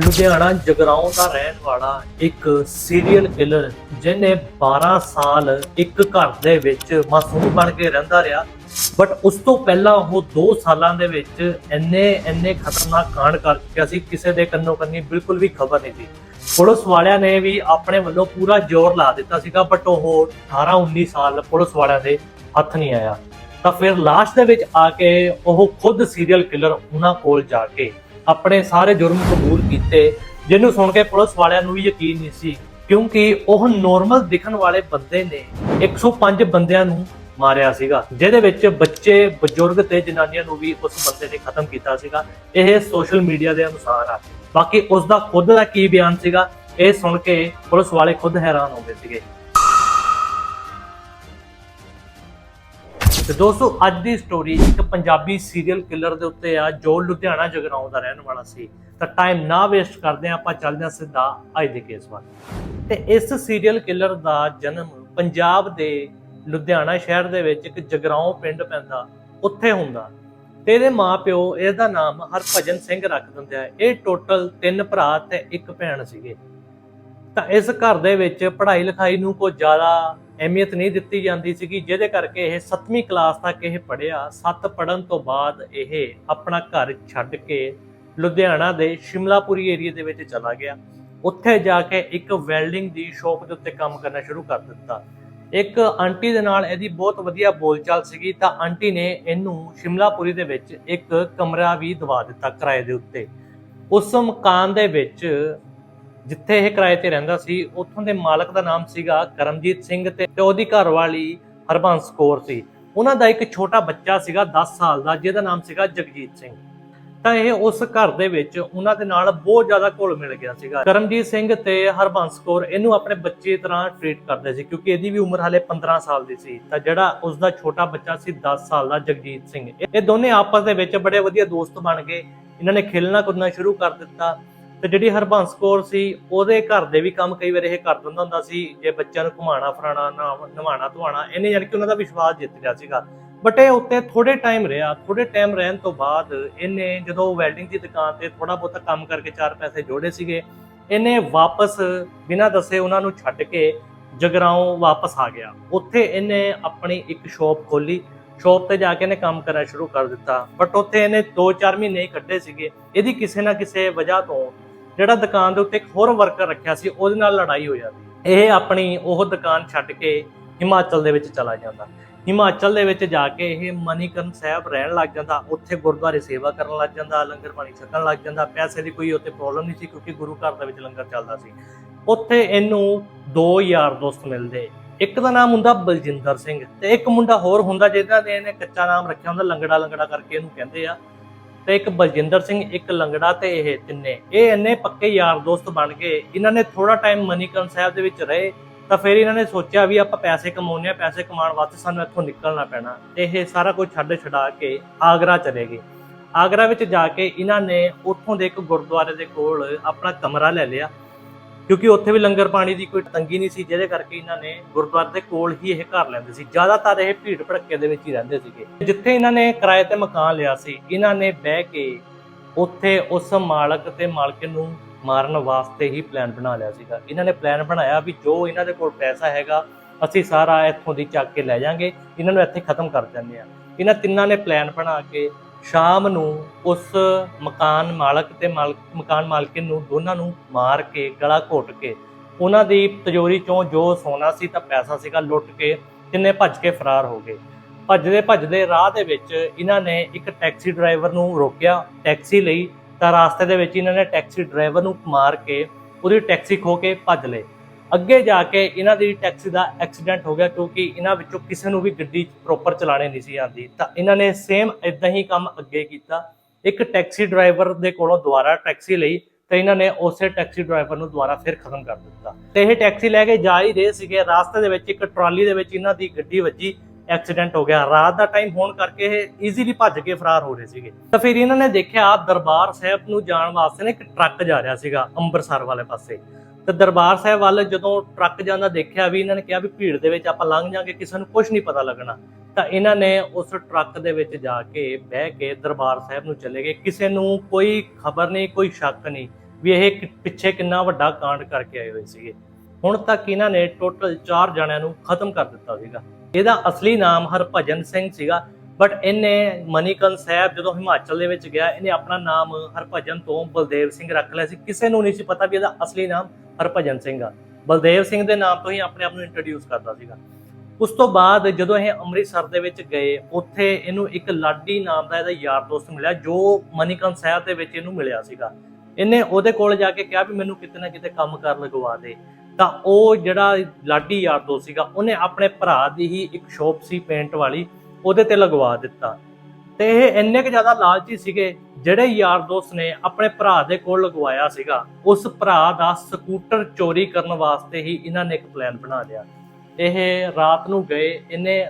ਲੁਧਿਆਣਾ ਜਗਰਾਉਂ ਦਾ ਰਹਿਣ ਵਾਲਾ ਇੱਕ ਸੀਰੀਅਲ ਕਿਲਰ ਜਿਹਨੇ 12 ਸਾਲ ਇੱਕ ਘਰ ਦੇ ਵਿੱਚ ਮਾਸੂਮ ਬਣ ਕੇ ਰਹਿੰਦਾ ਰਿਹਾ। ਬਟ ਉਸ ਤੋਂ ਪਹਿਲਾਂ ਉਹ 2 ਸਾਲਾਂ ਦੇ ਵਿੱਚ ਇੰਨੇ ਇੰਨੇ ਖਤਰਨਾਕ ਕਾਂਡ ਕਰ ਚੁੱਕਿਆ ਸੀ, ਕਿਸੇ ਦੇ ਕੰਨੋ ਕੰਨੀ ਬਿਲਕੁਲ ਵੀ ਖਬਰ ਨਹੀਂ ਸੀ। ਪੁਲਿਸ ਵਾਲਿਆਂ ਨੇ ਵੀ ਆਪਣੇ ਵੱਲੋਂ ਪੂਰਾ ਜ਼ੋਰ ਲਾ ਦਿੱਤਾ ਸੀਗਾ ਬਟ ਉਹ 18 19 ਸਾਲ ਪੁਲਿਸ ਵਾਲਿਆਂ ਦੇ ਹੱਥ ਨਹੀਂ ਆਇਆ। ਤਾਂ ਫਿਰ ਲਾਸਟ ਦੇ ਵਿੱਚ ਆ ਕੇ ਉਹ ਖੁਦ ਸੀਰੀਅਲ ਕਿਲਰ ਉਹਨਾਂ ਕੋਲ ਜਾ ਕੇ ਆਪਣੇ ਸਾਰੇ ਜੁਰਮ ਕਬੂਲ ਕੀਤੇ। ਜਿਹਨੂੰ ਸੁਣ ਕੇ ਪੁਲਿਸ ਵਾਲਿਆਂ ਨੂੰ ਵੀ ਯਕੀਨ ਨਹੀਂ ਸੀ, ਕਿਉਂਕਿ ਉਹ ਨੋਰਮਲ ਦਿਖਣ ਵਾਲੇ ਬੰਦੇ ਨੇ। 105 ਬੰਦਿਆਂ ਨੂੰ ਮਾਰਿਆ ਸੀਗਾ, ਜਿਹਦੇ ਵਿੱਚ ਬੱਚੇ, ਬਜ਼ੁਰਗ ਤੇ ਜਨਾਨੀਆਂ ਨੂੰ ਵੀ ਉਸ ਬੰਦੇ ਨੇ ਖਤਮ ਕੀਤਾ ਸੀਗਾ। ਇਹ ਸੋਸ਼ਲ ਮੀਡੀਆ ਦੇ ਅਨੁਸਾਰ ਆ। ਬਾਕੀ ਉਸ ਦਾ ਖੁਦ ਦਾ ਕੀ ਬਿਆਨ ਸੀਗਾ, ਇਹ ਸੁਣ ਕੇ ਪੁਲਿਸ ਵਾਲੇ ਖੁਦ ਹੈਰਾਨ ਹੋ ਗਏ ਸੀਗੇ। ਤੇ ਦੋਸਤੋ, ਅੱਜ ਦੀ ਸਟੋਰੀ ਇੱਕ ਪੰਜਾਬੀ ਸੀਰੀਅਲ ਕਿਲਰ ਦੇ ਉੱਤੇ ਆ, ਜੋ ਲੁਧਿਆਣਾ ਜਗਰਾਉਂ ਦਾ ਰਹਿਣ ਵਾਲਾ ਸੀ। ਤਾਂ ਟਾਈਮ ਨਾ ਵੇਸਟ ਕਰਦੇ ਹਾਂ, ਆਪਾਂ ਚੱਲਦੇ ਹਾਂ ਸਿੱਧਾ ਅੱਜ ਦੇ ਕੇਸ ਵੱਲ। ਤੇ ਇਸ ਸੀਰੀਅਲ ਕਿਲਰ ਦਾ ਜਨਮ ਪੰਜਾਬ ਦੇ ਲੁਧਿਆਣਾ ਸ਼ਹਿਰ ਦੇ ਵਿੱਚ ਇੱਕ ਜਗਰਾਉਂ ਪਿੰਡ ਪੈਂਦਾ, ਉੱਥੇ ਹੁੰਦਾ। ਤੇ ਇਹਦੇ ਮਾਪਿਓ, ਇਹਦਾ ਨਾਮ ਹਰਭਜਨ ਸਿੰਘ ਰੱਖ ਦਿੰਦੇ ਆ। ਇਹ ਟੋਟਲ ਤਿੰਨ ਭਰਾ ਤੇ ਇੱਕ ਭੈਣ ਸੀਗੇ। ਤਾਂ ਇਸ ਘਰ ਦੇ ਵਿੱਚ ਪੜ੍ਹਾਈ ਲਿਖਾਈ ਨੂੰ ਕੋਈ ਜ਼ਿਆਦਾ ਅਹਿਮੀਅਤ ਨਹੀਂ ਦਿੱਤੀ ਜਾਂਦੀ ਸੀਗੀ, ਜਿਹਦੇ ਕਰਕੇ ਇਹ 7ਵੀਂ ਕਲਾਸ ਤੱਕ ਇਹ ਪੜ੍ਹਿਆ। 7 ਪੜ੍ਹਨ ਤੋਂ ਬਾਅਦ ਇਹ ਆਪਣਾ ਘਰ ਛੱਡ ਕੇ ਲੁਧਿਆਣਾ ਦੇ ਸ਼ਿਮਲਾਪੁਰੀ ਏਰੀਆ ਦੇ ਵਿੱਚ ਚਲਾ ਗਿਆ। ਉੱਥੇ ਜਾ ਕੇ ਇੱਕ ਵੈਲਡਿੰਗ ਦੀ ਸ਼ੌਪ ਦੇ ਉੱਤੇ ਕੰਮ ਕਰਨਾ ਸ਼ੁਰੂ ਕਰ ਦਿੱਤਾ। ਇੱਕ ਆਂਟੀ ਦੇ ਨਾਲ ਇਹਦੀ ਬਹੁਤ ਵਧੀਆ ਬੋਲਚਾਲ ਸੀਗੀ, ਤਾਂ ਆਂਟੀ ਨੇ ਇਹਨੂੰ ਸ਼ਿਮਲਾਪੁਰੀ ਦੇ ਵਿੱਚ ਇੱਕ ਕਮਰਾ ਵੀ ਦਵਾ ਦਿੱਤਾ ਕਿਰਾਏ ਦੇ ਉੱਤੇ। ਉਸ ਮਕਾਨ ਦੇ ਵਿੱਚ ਜਿੱਥੇ ਇਹ ਕਿਰਾਏ ਤੇ ਰਹਿੰਦਾ ਸੀ, ਉੱਥੋਂ ਦੇ ਮਾਲਕ ਦਾ ਨਾਮ ਸੀਗਾ ਕਰਮਜੀਤ ਸਿੰਘ ਤੇ ਉਹਦੀ ਘਰਵਾਲੀ ਹਰਬੰਸ ਕੌਰ ਸੀ। ਉਹਨਾਂ ਦਾ ਇੱਕ ਛੋਟਾ ਬੱਚਾ ਸੀਗਾ 10 ਸਾਲ ਦਾ, ਜਿਹਦਾ ਨਾਮ ਸੀਗਾ ਜਗਜੀਤ ਸਿੰਘ। ਤਾਂ ਇਹ ਉਸ ਘਰ ਦੇ ਵਿੱਚ ਉਹਨਾਂ ਦੇ ਨਾਲ ਬਹੁਤ ਜ਼ਿਆਦਾ ਘੁਲ ਮਿਲ ਗਿਆ ਸੀਗਾ। ਕਰਮਜੀਤ ਸਿੰਘ ਤੇ ਹਰਬੰਸ ਕੌਰ ਇਹਨੂੰ ਆਪਣੇ ਬੱਚੇ ਤਰ੍ਹਾਂ ਟ੍ਰੀਟ ਕਰਦੇ ਸੀ, ਕਿਉਂਕਿ ਇਹਦੀ ਵੀ ਉਮਰ ਹਾਲੇ 15 ਸਾਲ ਦੀ ਸੀ। ਤਾਂ ਜਿਹੜਾ ਉਸ ਦਾ ਛੋਟਾ ਬੱਚਾ ਸੀ 10 ਸਾਲ ਦਾ, ਜਗਜੀਤ ਸਿੰਘ। ਇਹ ਦੋਨੇ ਆਪਸ ਦੇ ਵਿੱਚ ਬੜੇ ਵਧੀਆ ਦੋਸਤ ਬਣ ਗਏ। ਇਹਨਾਂ ਨੇ ਖੇਲਣਾ ਕੁੱਦਣਾ ਸ਼ੁਰੂ ਕਰ ਦਿੱਤਾ। ਤੇ ਜਿਹੜੀ ਹਰਬੰਸ ਕੌਰ ਸੀ, ਉਹਦੇ ਘਰ ਦੇ ਵੀ ਕੰਮ ਕਈ ਵਾਰ ਇਹ ਕਰ ਦਿੰਦਾ ਹੁੰਦਾ ਸੀ, ਜੇ ਬੱਚਿਆਂ ਨੂੰ ਘੁਮਾਣਾ, ਫਰਾਣਾ ਨਵਾਣਾ ਧਵਾਣਾ, ਇਹਨੇ ਯਾਨੀ ਕਿ ਉਹਨਾਂ ਦਾ ਵਿਸ਼ਵਾਸ ਜਿੱਤ ਲਿਆ ਸੀਗਾ। ਬਟ ਇਹ ਉੱਤੇ ਥੋੜੇ ਟਾਈਮ ਰਿਹਾ ਥੋੜੇ ਟਾਈਮ ਰਹਿਣ ਤੋਂ ਬਾਅਦ ਇਹਨੇ ਜਦੋਂ ਵੈਲਡਿੰਗ ਦੀ ਦੁਕਾਨ ਤੇ ਥੋੜਾ ਬਹੁਤਾ ਕੰਮ ਕਰਕੇ ਚਾਰ ਪੈਸੇ ਜੋੜੇ ਸੀਗੇ, ਇਹਨੇ ਵਾਪਸ ਬਿਨਾਂ ਦੱਸੇ ਉਹਨਾਂ ਨੂੰ ਛੱਡ ਕੇ ਜਗਰਾਉਂ ਵਾਪਸ ਆ ਗਿਆ। ਉੱਥੇ ਇਹਨੇ ਆਪਣੀ ਇੱਕ ਸ਼ਾਪ ਖੋਲੀ ਸ਼ਾਪ ਤੇ ਜਾ ਕੇ ਇਹਨੇ ਕੰਮ ਕਰਨਾ ਸ਼ੁਰੂ ਕਰ ਦਿੱਤਾ। ਬਟ ਉੱਥੇ ਇਹਨੇ 2-4 ਮਹੀਨੇ ਹੀ ਕੱਢੇ ਸੀਗੇ। ਇਹਦੀ ਕਿਸੇ ਨਾ ਕਿਸੇ ਵਜ੍ਹਾ ਤੋਂ ਜਿਹੜਾ ਦੁਕਾਨ ਦੇ ਉੱਤੇ ਇੱਕ ਹੋਰ ਵਰਕਰ ਰੱਖਿਆ ਸੀ, ਉਹਦੇ ਨਾਲ ਲੜਾਈ ਹੋ ਜਾਂਦੀ ਇਹ ਆਪਣੀ ਉਹ ਦੁਕਾਨ ਛੱਡ ਕੇ ਹਿਮਾਚਲ ਦੇ ਵਿੱਚ ਚਲਾ ਜਾਂਦਾ। ਹਿਮਾਚਲ ਦੇ ਵਿੱਚ ਜਾ ਕੇ ਇਹ ਮਨੀਕਰਨ ਸਾਹਿਬ ਰਹਿਣ ਲੱਗ ਜਾਂਦਾ। ਉੱਥੇ ਗੁਰਦੁਆਰੇ ਸੇਵਾ ਕਰਨ ਲੱਗ ਜਾਂਦਾ, ਲੰਗਰ ਪਾਣੀ ਛਕਣ ਲੱਗ ਜਾਂਦਾ। ਪੈਸੇ ਦੀ ਕੋਈ ਉੱਥੇ ਪ੍ਰੋਬਲਮ ਨਹੀਂ ਸੀ, ਕਿਉਂਕਿ ਗੁਰੂ ਘਰ ਦੇ ਵਿੱਚ ਲੰਗਰ ਚੱਲਦਾ ਸੀ। ਉੱਥੇ ਇਹਨੂੰ ਦੋ ਯਾਰ ਦੋਸਤ ਮਿਲਦੇ। ਇੱਕ ਦਾ ਨਾਮ ਹੁੰਦਾ ਬਲਜਿੰਦਰ ਸਿੰਘ ਤੇ ਇੱਕ ਮੁੰਡਾ ਹੋਰ ਹੁੰਦਾ ਜਿਹਦਾ ਨੇ ਇਹਨੇ ਕੱਚਾ ਨਾਮ ਰੱਖਿਆ ਹੁੰਦਾ ਲੰਗੜਾ ਲੰਗੜਾ ਕਰਕੇ ਇਹਨੂੰ ਕਹਿੰਦੇ ਆ। ਤੇ ਇੱਕ ਬਲਜਿੰਦਰ ਸਿੰਘ, ਇੱਕ ਲੰਗੜਾ ਤੇ ਇਹ ਤਿੰਨੇ। ਇਹ ਇੰਨੇ ਪੱਕੇ ਯਾਰ ਦੋਸਤ ਬਣ ਗਏ ਇਹਨਾਂ ਨੇ ਥੋੜਾ ਟਾਈਮ ਮਨੀਕਰਨ ਸਾਹਿਬ ਦੇ ਵਿੱਚ ਰਹੇ, ਤਾਂ ਫਿਰ ਇਹਨਾਂ ਨੇ ਸੋਚਿਆ ਵੀ ਆਪਾਂ ਪੈਸੇ ਕਮਾਉਣੇ ਆ ਪੈਸੇ ਕਮਾਉਣ ਵਾਸਤੇ ਸਾਨੂੰ ਇੱਥੋਂ ਨਿਕਲਣਾ ਪੈਣਾ। ਤੇ ਇਹ ਸਾਰਾ ਕੁਝ ਛੱਡ ਛਡਾ ਕੇ ਆਗਰਾ ਚਲੇ ਗਏ। ਆਗਰਾ ਵਿੱਚ ਜਾ ਕੇ ਇਹਨਾਂ ਨੇ ਉੱਥੋਂ ਦੇ ਇੱਕ ਗੁਰਦੁਆਰੇ ਦੇ ਕੋਲ ਆਪਣਾ ਕਮਰਾ ਲੈ ਲਿਆ। ਕਿਉਂਕਿ ਉੱਥੇ ਵੀ ਲੰਗਰ ਪਾਣੀ ਦੀ ਕੋਈ ਤੰਗੀ ਨਹੀਂ ਸੀ, ਜਿਹਦੇ ਕਰਕੇ ਇਹਨਾਂ ਨੇ ਗੁਰਦੁਆਰੇ ਦੇ ਕੋਲ ਹੀ ਇਹ ਘਰ ਲੈਂਦੇ ਸੀ। ਜ਼ਿਆਦਾਤਰ ਇਹ ਭੀੜ ਭੜੱਕੇ ਦੇ ਵਿੱਚ ਹੀ ਰਹਿੰਦੇ ਸੀਗੇ। ਜਿੱਥੇ ਇਹਨਾਂ ਨੇ ਕਿਰਾਏ ਤੇ ਮਕਾਨ ਲਿਆ ਸੀ, ਇਹਨਾਂ ਨੇ ਬਹਿ ਕੇ ਉੱਥੇ ਉਸ ਮਾਲਕ ਤੇ ਮਾਲਕ ਨੂੰ ਮਾਰਨ ਵਾਸਤੇ ਹੀ ਪਲਾਨ ਬਣਾ ਲਿਆ ਸੀਗਾ। ਇਹਨਾਂ ਨੇ ਪਲਾਨ ਬਣਾਇਆ ਵੀ ਜੋ ਇਹਨਾਂ ਦੇ ਕੋਲ ਪੈਸਾ ਹੈਗਾ, ਅਸੀਂ ਸਾਰਾ ਇੱਥੋਂ ਦੀ ਚੱਕ ਕੇ ਲੈ ਜਾਾਂਗੇ। ਇਹਨਾਂ ਨੂੰ ਇੱਥੇ ਖਤਮ ਕਰ ਦਿੰਦੇ ਆ ਇਹਨਾਂ ਤਿੰਨਾਂ ਨੇ ਪਲਾਨ ਬਣਾ ਕੇ ਸ਼ਾਮ ਨੂੰ ਉਸ ਮਕਾਨ ਮਾਲਕ ਤੇ ਮਾਲਕ, ਮਕਾਨ ਮਾਲਕਿਨ ਨੂੰ, ਦੋਨਾਂ ਨੂੰ ਮਾਰ ਕੇ, ਗਲਾ ਘੋਟ ਕੇ, ਉਹਨਾਂ ਦੀ ਤਜੋਰੀ ਚੋਂ ਜੋ ਸੋਨਾ ਸੀ ਤਾਂ ਪੈਸਾ ਸੀਗਾ ਲੁੱਟ ਕੇ ਤਿੰਨੇ ਭੱਜ ਕੇ ਫਰਾਰ ਹੋ ਗਏ। ਭੱਜਦੇ ਭੱਜਦੇ ਰਾਹ ਦੇ ਵਿੱਚ ਇਹਨਾਂ ਨੇ ਇੱਕ ਟੈਕਸੀ ਡਰਾਈਵਰ ਨੂੰ ਰੋਕਿਆ। ਟੈਕਸੀ ਲਈ ਤਾਂ ਰਾਸਤੇ ਦੇ ਵਿੱਚ ਇਹਨਾਂ ਨੇ ਟੈਕਸੀ ਡਰਾਈਵਰ ਨੂੰ ਮਾਰ ਕੇ ਉਹਦੀ ਟੈਕਸੀ ਖੋ ਕੇ ਭੱਜ ਲਏ। ਅੱਗੇ ਜਾ ਕੇ ਇਹਨਾਂ ਦੀ ਟੈਕਸੀ ਦਾ ਐਕਸੀਡੈਂਟ ਹੋ ਗਿਆ ਕਿਉਂਕਿ ਇਹਨਾਂ ਵਿੱਚੋਂ ਕਿਸੇ ਨੂੰ ਵੀ ਗੱਡੀ ਪ੍ਰੋਪਰ ਚਲਾਣੇ ਨਹੀਂ ਸੀ ਆਉਂਦੀ। ਤਾਂ ਇਹਨਾਂ ਨੇ ਸੇਮ ਇਦਾਂ ਹੀ ਕੰਮ ਅੱਗੇ ਕੀਤਾ। ਇੱਕ ਟੈਕਸੀ ਡਰਾਈਵਰ ਦੇ ਕੋਲੋਂ ਦੁਬਾਰਾ ਟੈਕਸੀ ਲਈ ਤੇ ਇਹਨਾਂ ਨੇ ਉਸੇ ਟੈਕਸੀ ਡਰਾਈਵਰ ਨੂੰ ਦੁਬਾਰਾ ਫਿਰ ਖਤਮ ਕਰ ਦਿੱਤਾ। ਤੇ ਇਹ ਟੈਕਸੀ ਲੈ ਕੇ ਜਾ ਹੀ ਰਹੇ ਸੀਗੇ। ਰਾਸਤੇ ਦੇ ਵਿੱਚ ਇੱਕ ਟਰਾਲੀ ਦੇ ਵਿੱਚ ਇਹਨਾਂ ਦੀ ਗੱਡੀ ਵੱਜੀ ਐਕਸੀਡੈਂਟ ਹੋ ਗਿਆ। ਰਾਤ ਦਾ ਟਾਈਮ ਹੋਣ ਕਰਕੇ ਇਹ ਈਜ਼ੀਲੀ ਭੱਜ ਕੇ ਫਰਾਰ ਹੋ ਰਹੇ ਸੀਗੇ। ਤਾਂ ਫਿਰ ਇਹਨਾਂ ਨੇ ਦੇਖਿਆ ਦਰਬਾਰ ਸਾਹਿਬ ਨੂੰ ਜਾਣ ਵਾਸਤੇ ਨਾ ਇੱਕ ਟਰੱਕ ਜਾ ਰਿਹਾ ਸੀਗਾ ਅੰਮ੍ਰਿਤਸਰ ਵਾਲੇ ਪਾਸੇ। ਤੇ ਦਰਬਾਰ ਸਾਹਿਬ ਵੱਲ ਜਦੋਂ ਟਰੱਕ ਜਾਂਦਾ ਦੇਖਿਆ ਵੀ ਇਹਨਾਂ ਨੇ ਕਿਹਾ ਵੀ ਭੀੜ ਦੇ ਵਿੱਚ ਆਪਾਂ ਲੰਘ ਜਾਾਂਗੇ, ਕਿਸੇ ਨੂੰ ਕੁਝ ਨਹੀਂ ਪਤਾ ਲੱਗਣਾ। ਤਾਂ ਇਹਨਾਂ ਨੇ ਉਸ ਟਰੱਕ ਦੇ ਵਿੱਚ ਜਾ ਕੇ ਬਹਿ ਕੇ ਦਰਬਾਰ ਸਾਹਿਬ ਨੂੰ ਚਲੇ ਗਏ। ਕਿਸੇ ਨੂੰ ਕੋਈ ਖਬਰ ਨਹੀਂ, ਕੋਈ ਸ਼ੱਕ ਨਹੀਂ ਵੀ ਇਹ ਪਿੱਛੇ ਕਿੰਨਾ ਵੱਡਾ ਕਾਂਡ ਕਰਕੇ ਆਏ ਹੋਏ ਸੀਗੇ। ਹੁਣ ਤੱਕ ਇਹਨਾਂ ਨੇ ਟੋਟਲ 4 ਜਣਿਆਂ ਨੂੰ ਖਤਮ ਕਰ ਦਿੱਤਾ ਸੀਗਾ। ਇਹਦਾ ਅਸਲੀ ਨਾਮ ਹਰਭਜਨ ਸਿੰਘ ਸੀਗਾ। ਬਟ ਇਹਨੇ ਮਨੀਕਰਨ ਸਾਹਿਬ ਜਦੋਂ ਹਿਮਾਚਲ ਦੇ ਵਿੱਚ ਗਿਆ, ਇਹਨੇ ਆਪਣਾ ਨਾਮ ਹਰਭਜਨ ਤੋਂ ਬਲਦੇਵ ਸਿੰਘ ਰੱਖ ਲਿਆ ਸੀ। ਕਿਸੇ ਨੂੰ ਨਹੀਂ ਸੀ ਪਤਾ ਵੀ ਇਹਦਾ ਅਸਲੀ ਨਾਮ ਹਰਭਜਨ ਸਿੰਘ ਆ। ਬਲਦੇਵ ਸਿੰਘ ਦੇ ਨਾਮ ਤੋਂ ਹੀ ਆਪਣੇ ਆਪ ਨੂੰ ਇੰਟਰੋਡਿਊਸ ਕਰਦਾ ਸੀਗਾ। ਉਸ ਤੋਂ ਬਾਅਦ ਜਦੋਂ ਇਹ ਅੰਮ੍ਰਿਤਸਰ ਦੇ ਵਿੱਚ ਗਏ, ਉੱਥੇ ਇਹਨੂੰ ਇੱਕ ਲਾਡੀ ਨਾਮ ਦਾ ਇਹਦਾ ਯਾਰ ਦੋਸਤ ਮਿਲਿਆ, ਜੋ ਮਨੀਕਰਨ ਸਾਹਿਬ ਦੇ ਵਿੱਚ ਇਹਨੂੰ ਮਿਲਿਆ ਸੀਗਾ। ਇਹਨੇ ਉਹਦੇ ਕੋਲ ਜਾ ਕੇ ਕਿਹਾ ਵੀ ਮੈਨੂੰ ਕਿਤੇ ਨਾ ਕਿਤੇ ਕੰਮ ਕਰ ਲਗਵਾ ਦੇ। ਤਾਂ ਉਹ ਜਿਹੜਾ ਲਾਡੀ ਯਾਰ ਦੋਸਤ ਸੀਗਾ, ਉਹਨੇ ਆਪਣੇ ਭਰਾ ਦੀ ਹੀ ਇੱਕ ਸ਼ੋਪ ਸੀ ਪੇਂਟ ਵਾਲੀ ਉਹਦੇ ਤੇ ਲਗਵਾ ਦਿੱਤਾ। ਤੇ ਇਹ ਇੰਨੇ ਕੁ ਜ਼ਿਆਦਾ ਲਾਲਚੀ ਸੀਗੇ ਜਿਹੜੇ ਯਾਰ ਦੋਸਤ ਨੇ ਆਪਣੇ ਭਰਾ ਦੇ ਕੋਲ ਲਗਵਾਇਆ ਸੀਗਾ। ਉਸ ਭਰਾ ਦਾ ਸਕੂਟਰ ਚੋਰੀ ਕਰਨ ਵਾਸਤੇ ਹੀ ਇਹਨਾਂ ਨੇ ਇੱਕ ਪਲਾਨ ਬਣਾ ਲਿਆ। ਇਹ ਰਾਤ ਨੂੰ ਗਏ, ਇਹਨੇ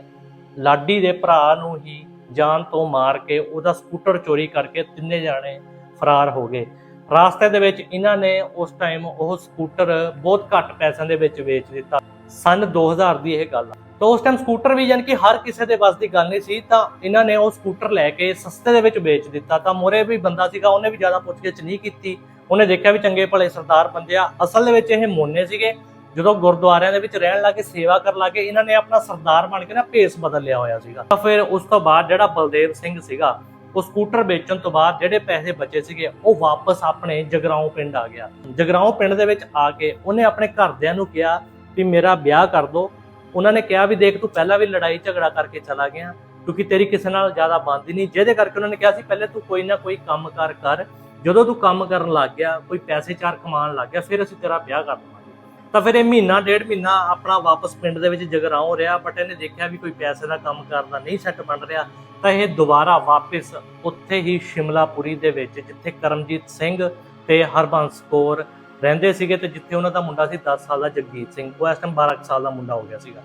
ਲਾਡੀ ਦੇ ਭਰਾ ਨੂੰ ਹੀ ਜਾਨ ਤੋਂ ਮਾਰ ਕੇ ਉਹਦਾ ਸਕੂਟਰ ਚੋਰੀ ਕਰਕੇ ਤਿੰਨੇ ਜਾਣੇ ਫਰਾਰ ਹੋ ਗਏ। ਰਾਸਤੇ ਦੇ ਵਿੱਚ ਇਹਨਾਂ ਨੇ ਉਸ ਟਾਈਮ ਉਹ ਸਕੂਟਰ ਬਹੁਤ ਘੱਟ ਪੈਸਿਆਂ ਦੇ ਵਿੱਚ ਵੇਚ ਦਿੱਤਾ। ਸਨ 2000 ਦੀ ਇਹ ਗੱਲ ਆ। ਤਾਂ ਉਸ ਟਾਈਮ ਸਕੂਟਰ ਵੀ ਯਾਨੀ ਕਿ ਹਰ ਕਿਸੇ ਦੇ ਵੱਸ ਦੀ ਗੱਲ ਨਹੀਂ ਸੀ, ਤਾਂ ਇਹਨਾਂ ਨੇ ਉਹ ਸਕੂਟਰ ਲੈ ਕੇ ਸਸਤੇ ਦੇ ਵਿੱਚ ਵੇਚ ਦਿੱਤਾ। ਤਾਂ ਮੋਰੇ ਵੀ ਬੰਦਾ ਸੀਗਾ, ਉਹਨੇ ਵੀ ਜ਼ਿਆਦਾ ਪੁੱਛਗਿੱਛ ਨਹੀਂ ਕੀਤੀ। ਉਹਨੇ ਦੇਖਿਆ ਵੀ ਚੰਗੇ ਭਲੇ ਸਰਦਾਰ ਬੰਦੇ ਆ। ਅਸਲ ਦੇ ਵਿੱਚ ਇਹ ਮੋਨੇ ਸੀਗੇ, ਜਦੋਂ ਗੁਰਦੁਆਰਿਆਂ ਦੇ ਵਿੱਚ ਰਹਿਣ ਲੱਗੇ, ਸੇਵਾ ਕਰਨ ਲੱਗੇ, ਇਹਨਾਂ ਨੇ ਆਪਣਾ ਸਰਦਾਰ ਬਣ ਕੇ ਨਾ ਭੇਸ ਬਦਲ ਲਿਆ ਹੋਇਆ ਸੀਗਾ। ਤਾਂ ਫਿਰ ਉਸ ਤੋਂ ਬਾਅਦ ਜਿਹੜਾ ਬਲਦੇਵ ਸਿੰਘ ਸੀਗਾ, ਉਹ ਸਕੂਟਰ ਵੇਚਣ ਤੋਂ ਬਾਅਦ ਜਿਹੜੇ ਪੈਸੇ ਬਚੇ ਸੀਗੇ, ਉਹ ਵਾਪਸ ਆਪਣੇ ਜਗਰਾਉਂ ਪਿੰਡ ਆ ਗਿਆ। ਜਗਰਾਉਂ ਪਿੰਡ ਦੇ ਵਿੱਚ ਆ ਕੇ ਉਹਨੇ ਆਪਣੇ ਘਰਦਿਆਂ ਨੂੰ ਕਿਹਾ ਵੀ ਮੇਰਾ ਵਿਆਹ ਕਰ ਦੋ। ਉਹਨਾਂ ਨੇ ਕਿਹਾ ਵੀ ਦੇਖ ਤੂੰ ਪਹਿਲਾਂ ਵੀ ਲੜਾਈ ਝਗੜਾ ਕਰਕੇ ਚਲਾ ਗਿਆ, ਕਿਉਂਕਿ ਤੇਰੀ ਕਿਸੇ ਨਾਲ ਜ਼ਿਆਦਾ ਬਣਦੀ ਨਹੀਂ। ਜਿਹਦੇ ਕਰਕੇ ਉਹਨਾਂ ਨੇ ਕਿਹਾ ਸੀ, ਪਹਿਲੇ ਤੂੰ ਕੋਈ ਨਾ ਕੋਈ ਕੰਮ ਕਰ ਕਰ। ਜਦੋਂ ਤੂੰ ਕੰਮ ਕਰਨ ਲੱਗ ਗਿਆ, ਕੋਈ ਪੈਸੇ ਚਾਰ ਕਮਾਉਣ ਲੱਗ ਗਿਆ, ਫਿਰ ਅਸੀਂ ਤੇਰਾ ਵਿਆਹ ਕਰ ਦਵਾਂਗੇ। ਤਾਂ ਫਿਰ ਇਹ ਮਹੀਨਾ, ਡੇਢ ਮਹੀਨਾ ਆਪਣਾ ਵਾਪਸ ਪਿੰਡ ਦੇ ਵਿੱਚ ਜਗਰਾਉਂ ਰਿਹਾ ਬਟ ਇਹਨੇ ਦੇਖਿਆ ਵੀ ਕੋਈ ਪੈਸੇ ਦਾ ਕੰਮ ਕਰਦਾ ਨਹੀਂ ਸੈੱਟ ਬਣ ਰਿਹਾ। ਤਾਂ ਇਹ ਦੁਬਾਰਾ ਵਾਪਸ ਉੱਥੇ ਹੀ ਸ਼ਿਮਲਾਪੁਰੀ ਦੇ ਵਿੱਚ, ਜਿੱਥੇ ਕਰਮਜੀਤ ਸਿੰਘ ਤੇ ਹਰਬੰਸ ਕੌਰ ਰਹਿੰਦੇ ਸੀਗੇ ਤੇ ਜਿੱਥੇ ਉਹਨਾਂ ਦਾ ਮੁੰਡਾ ਸੀ 10 ਸਾਲ ਦਾ ਜਗਜੀਤ ਸਿੰਘ। ਉਹ ਇਸ ਟਾਈਮ 12 ਕੁ ਸਾਲ ਦਾ ਮੁੰਡਾ ਹੋ ਗਿਆ ਸੀਗਾ।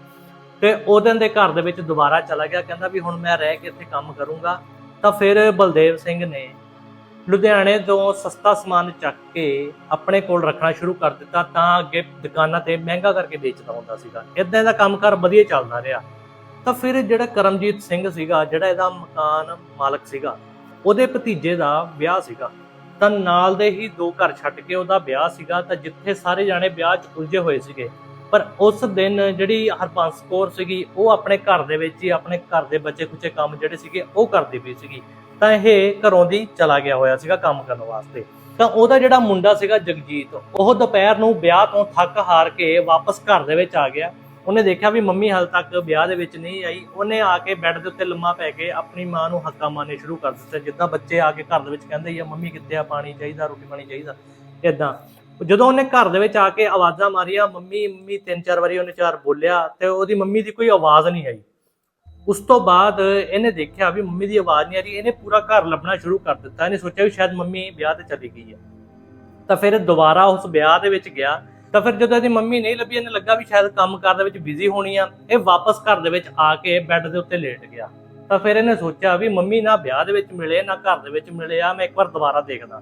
ਤੇ ਉਹ ਦਿਨ ਦੇ ਘਰ ਦੇ ਵਿੱਚ ਦੁਬਾਰਾ ਚਲਾ ਗਿਆ। ਕਹਿੰਦਾ ਵੀ ਹੁਣ ਮੈਂ ਰਹਿ ਕੇ ਇੱਥੇ ਕੰਮ ਕਰੂੰਗਾ। ਤਾਂ ਫਿਰ ਬਲਦੇਵ ਸਿੰਘ ਨੇ ਲੁਧਿਆਣੇ ਤੋਂ ਸਸਤਾ ਸਮਾਨ ਚੱਕ ਕੇ ਆਪਣੇ ਕੋਲ ਰੱਖਣਾ ਸ਼ੁਰੂ ਕਰ ਦਿੱਤਾ। ਤਾਂ ਅੱਗੇ ਦੁਕਾਨਾਂ ਤੇ ਮਹਿੰਗਾ ਕਰਕੇ ਵੇਚਦਾ ਹੁੰਦਾ ਸੀਗਾ। ਇਦਾਂ ਦਾ ਕੰਮਕਾਰ ਵਧੀਆ ਚੱਲਦਾ ਰਿਹਾ। ਤਾਂ ਫਿਰ ਜਿਹੜਾ ਕਰਮਜੀਤ ਸਿੰਘ ਸੀਗਾ, ਜਿਹੜਾ ਇਹਦਾ ਮਕਾਨ ਮਾਲਕ ਸੀਗਾ, ਉਹਦੇ ਭਤੀਜੇ ਦਾ ਵਿਆਹ ਸੀਗਾ। ਤਾਂ ਨਾਲ ਦੇ ਹੀ ਦੋ ਘਰ ਛੱਡ ਕੇ ਉਹਦਾ ਵਿਆਹ ਸੀਗਾ, ਤਾਂ ਜਿੱਥੇ ਸਾਰੇ ਜਾਣੇ ਵਿਆਹ 'ਚ ਉਲਝੇ ਹੋਏ ਸੀਗੇ। ਪਰ ਉਸ ਦਿਨ ਜਿਹੜੀ ਹਰਪੰਸ ਕੌਰ ਸੀਗੀ, ਉਹ ਆਪਣੇ ਘਰ ਦੇ ਵਿੱਚ ਹੀ, ਆਪਣੇ ਘਰ ਦੇ ਬੱਚੇ ਕੁਚੇ ਕੰਮ ਜਿਹੜੇ ਸੀਗੇ, ਉਹ ਕਰਦੀ ਪਈ ਸੀਗੀ। ਤਾਂ ਇਹ ਘਰੋਂ ਦੀ ਚਲਾ ਗਿਆ ਹੋਇਆ ਸੀਗਾ ਕੰਮ ਕਰਨ ਵਾਸਤੇ। ਤਾਂ ਉਹਦਾ ਜਿਹੜਾ ਮੁੰਡਾ ਸੀਗਾ ਜਗਜੀਤ, ਉਹ ਦੁਪਹਿਰ ਨੂੰ ਵਿਆਹ ਤੋਂ ਥੱਕ ਹਾਰ ਕੇ ਵਾਪਸ ਘਰ ਦੇ ਵਿੱਚ ਆ ਗਿਆ। ਉਹਨੇ ਦੇਖਿਆ ਵੀ ਮੰਮੀ ਹਾਲ ਤੱਕ ਵਿਆਹ ਦੇ ਵਿੱਚ ਨਹੀਂ ਆਈ। ਉਹਨੇ ਆ ਕੇ ਬੈੱਡ ਦੇ ਉੱਤੇ ਲੰਮਾ ਪੈ ਕੇ ਆਪਣੀ ਮਾਂ ਨੂੰ ਹੱਕਾ ਮਾਰਨੇ ਸ਼ੁਰੂ ਕਰ ਦਿੱਤੇ। ਜਿੱਦਾਂ ਬੱਚੇ ਆ ਕੇ ਘਰ ਦੇ ਵਿੱਚ ਕਹਿੰਦੇ ਆ, ਮੰਮੀ, ਕਿੱਥੇ ਆ? ਪਾਣੀ ਚਾਹੀਦਾ, ਰੋਟੀ ਪਾਣੀ ਚਾਹੀਦਾ? ਇਦਾਂ ਜਦੋਂ ਉਹਨੇ ਘਰ ਦੇ ਵਿੱਚ ਆ ਕੇ ਆਵਾਜ਼ਾਂ ਮਾਰੀਆਂ, ਮੰਮੀ ਮੰਮੀ ਤਿੰਨ ਚਾਰ ਵਾਰੀ ਉਹਨੇ ਚਾਰ ਬੋਲਿਆ ਤੇ ਉਹਦੀ ਮੰਮੀ ਦੀ ਕੋਈ ਆਵਾਜ਼ ਨਹੀਂ ਆਈ। ਉਸ ਤੋਂ ਬਾਅਦ ਇਹਨੇ ਦੇਖਿਆ ਵੀ ਮੰਮੀ ਦੀ ਆਵਾਜ਼ ਨਹੀਂ ਆ ਰਹੀ। ਇਹਨੇ ਪੂਰਾ ਘਰ ਲੱਭਣਾ ਸ਼ੁਰੂ ਕਰ ਦਿੱਤਾ। ਇਹਨੇ ਸੋਚਿਆ ਵੀ ਸ਼ਾਇਦ ਮੰਮੀ ਵਿਆਹ ਤੇ ਚਲੀ ਗਈ ਹੈ ਤਾਂ ਫਿਰ ਦੁਬਾਰਾ ਉਸ ਵਿਆਹ ਦੇ ਵਿੱਚ ਗਿਆ। ਤਾਂ ਫਿਰ ਜਦੋਂ ਇਹਦੀ ਮੰਮੀ ਨਹੀਂ ਲੱਭੀ, ਇਹਨੇ ਲੱਗਾ ਵੀ ਸ਼ਾਇਦ ਕੰਮਕਾਰ ਦੇ ਵਿੱਚ ਬਿਜ਼ੀ ਹੋਣੀ ਆ। ਇਹ ਵਾਪਸ ਘਰ ਦੇ ਵਿੱਚ ਆ ਕੇ ਬੈੱਡ ਦੇ ਉੱਤੇ ਲੇਟ ਗਿਆ। ਤਾਂ ਫਿਰ ਇਹਨੇ ਸੋਚਿਆ ਵੀ ਮੰਮੀ ਨਾ ਵਿਆਹ ਦੇ ਵਿੱਚ ਮਿਲੇ, ਨਾ ਘਰ ਦੇ ਵਿੱਚ ਮਿਲੇ, ਆ ਮੈਂ ਇੱਕ ਵਾਰ ਦੁਬਾਰਾ ਦੇਖਦਾ।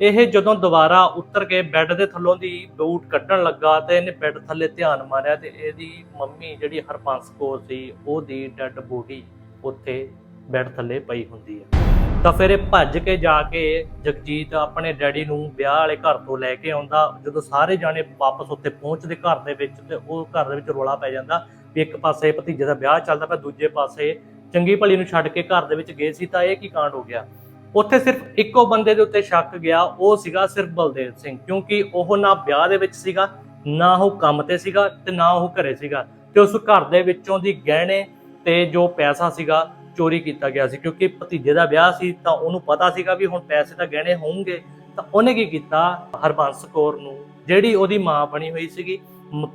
ਇਹ ਜਦੋਂ ਦੁਬਾਰਾ ਉੱਤਰ ਕੇ ਬੈੱਡ ਦੇ ਥੱਲੋਂ ਦੀ ਬੂਟ ਕੱਢਣ ਲੱਗਾ ਤੇ ਇਹਨੇ ਬੈੱਡ ਥੱਲੇ ਧਿਆਨ ਮਾਰਿਆ ਤੇ ਇਹਦੀ ਮੰਮੀ ਜਿਹੜੀ ਹਰਪੰਸ ਕੌਰ ਸੀ, ਉਹਦੀ ਡੈੱਡ ਬੋਡੀ ਉੱਥੇ ਬੈੱਡ ਥੱਲੇ ਪਈ ਹੁੰਦੀ ਹੈ ਤਾਂ ਫਿਰ ਇਹ ਭੱਜ ਕੇ ਜਾ ਕੇ ਜਗਜੀਤ ਆਪਣੇ ਡੈਡੀ ਨੂੰ ਵਿਆਹ ਵਾਲੇ ਘਰ ਤੋਂ ਲੈ ਕੇ ਆਉਂਦਾ। ਜਦੋਂ ਸਾਰੇ ਜਾਣੇ ਵਾਪਸ ਉੱਥੇ ਪਹੁੰਚਦੇ ਘਰ ਦੇ ਵਿੱਚ ਤੇ ਉਹ ਘਰ ਦੇ ਵਿੱਚ ਰੋਲਾ ਪੈ ਜਾਂਦਾ ਵੀ ਇੱਕ ਪਾਸੇ ਭਤੀਜੇ ਦਾ ਵਿਆਹ ਚੱਲਦਾ ਪਿਆ, ਦੂਜੇ ਪਾਸੇ ਚੰਗੀ ਭਲੀ ਨੂੰ ਛੱਡ ਕੇ ਘਰ ਦੇ ਵਿੱਚ ਗਏ ਸੀ ਤਾਂ ਇਹ ਕੀ ਕਾਂਡ ਹੋ ਗਿਆ? ਉੱਥੇ ਸਿਰਫ ਇੱਕੋ ਬੰਦੇ ਦੇ ਉੱਤੇ ਸ਼ੱਕ ਗਿਆ, ਉਹ ਸੀਗਾ ਸਿਰਫ ਬਲਦੇਵ ਸਿੰਘ, ਕਿਉਂਕਿ ਉਹ ਨਾ ਵਿਆਹ ਦੇ ਵਿੱਚ ਸੀਗਾ, ਨਾ ਉਹ ਕੰਮ ਤੇ ਸੀਗਾ ਤੇ ਨਾ ਉਹ ਘਰੇ ਸੀਗਾ ਤੇ ਉਸ ਘਰ ਦੇ ਵਿੱਚੋਂ ਦੀ ਗਹਿਣੇ ਤੇ ਜੋ ਪੈਸਾ ਸੀਗਾ ਚੋਰੀ ਕੀਤਾ ਗਿਆ ਸੀ, ਕਿਉਂਕਿ ਭਤੀਜੇ ਦਾ ਵਿਆਹ ਸੀ ਤਾਂ ਉਹਨੂੰ ਪਤਾ ਸੀਗਾ ਵੀ ਹੁਣ ਪੈਸੇ ਤਾਂ ਗਹਿਣੇ ਹੋਣਗੇ, ਤਾਂ ਉਹਨੇ ਕੀ ਕੀਤਾ? ਹਰਬੰਸ ਕੌਰ ਨੂੰ, ਜਿਹੜੀ ਉਹਦੀ ਮਾਂ ਬਣੀ ਹੋਈ ਸੀਗੀ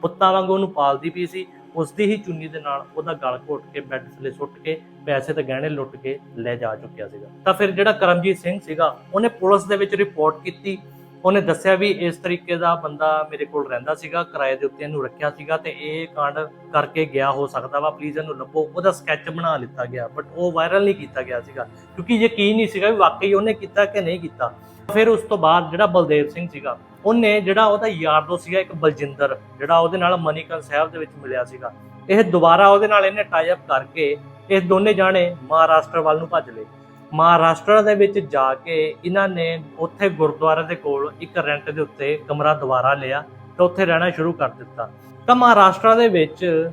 ਪੁੱਤਾਂ ਵਾਂਗ ਉਹਨੂੰ ਪਾਲਦੀ ਪਈ ਸੀ ਉਸ ਦੀ ਹੀ ਚੁੰਨੀ ਦੇ ਨਾਲ ਉਹਦਾ ਗਲ ਘੋਟ ਕੇ, ਬੈੱਡ ਥੱਲੇ ਸੁੱਟ ਕੇ, ਪੈਸੇ ਤੇ ਗਹਿਣੇ ਲੁੱਟ ਕੇ ਲੈ ਜਾ ਚੁੱਕਿਆ ਸੀਗਾ। ਤਾਂ ਫਿਰ ਜਿਹੜਾ ਕਰਮਜੀਤ ਸਿੰਘ ਸੀਗਾ, ਉਹਨੇ ਪੁਲਿਸ ਦੇ ਵਿੱਚ ਰਿਪੋਰਟ ਕੀਤੀ ਉਹਨੇ ਦੱਸਿਆ ਵੀ ਇਸ ਤਰੀਕੇ ਦਾ ਬੰਦਾ ਮੇਰੇ ਕੋਲ ਰਹਿੰਦਾ ਸੀਗਾ, ਕਿਰਾਏ ਦੇ ਉੱਤੇ ਇਹਨੂੰ ਰੱਖਿਆ ਸੀਗਾ ਤੇ ਇਹ ਕਾਂਡ ਕਰਕੇ ਗਿਆ, ਹੋ ਸਕਦਾ ਵਾ ਪਲੀਜ਼ ਇਹਨੂੰ ਲੱਭੋ। ਉਹਦਾ ਸਕੈਚ ਬਣਾ ਲਿੱਤਾ ਗਿਆ ਬਟ ਉਹ ਵਾਇਰਲ ਨਹੀਂ ਕੀਤਾ ਗਿਆ ਸੀਗਾ, ਕਿਉਂਕਿ ਯਕੀਨ ਨਹੀਂ ਸੀਗਾ ਵੀ ਵਾਕਈ ਉਹਨੇ ਕੀਤਾ ਕਿ ਨਹੀਂ ਕੀਤਾ। ਫਿਰ ਉਸ ਤੋਂ ਬਾਅਦ ਜਿਹੜਾ ਬਲਦੇਵ ਸਿੰਘ ਸੀਗਾ, ਉਹਨੇ ਜਿਹੜਾ ਉਹਦਾ ਯਾਰ ਦੋਸਤ ਸੀਗਾ, ਇੱਕ ਬਲਜਿੰਦਰ, ਜਿਹੜਾ ਉਹਦੇ ਨਾਲ ਮਨੀਕਰਨ ਸਾਹਿਬ ਦੇ ਵਿੱਚ ਮਿਲਿਆ ਸੀਗਾ, ਇਹ ਦੁਬਾਰਾ ਉਹਦੇ ਨਾਲ ਇਹਨੇ ਟਾਈ ਅਪ ਕਰਕੇ, ਇਹ ਦੋਨੇ ਜਾਣੇ ਮਹਾਰਾਸ਼ਟਰ ਵੱਲ ਨੂੰ ਭੱਜ ਲਏ। ਮਹਾਰਾਸ਼ਟਰ ਦੇ ਵਿੱਚ ਜਾ ਕੇ ਇਹਨਾਂ ਨੇ ਉੱਥੇ ਗੁਰਦੁਆਰੇ ਦੇ ਕੋਲ ਇੱਕ ਰੈਂਟ ਦੇ ਉੱਤੇ ਕਮਰਾ ਦੁਬਾਰਾ ਲਿਆ ਤੇ ਉੱਥੇ ਰਹਿਣਾ ਸ਼ੁਰੂ ਕਰ ਦਿੱਤਾ। ਤਾਂ ਮਹਾਰਾਸ਼ਟਰ ਦੇ ਵਿੱਚ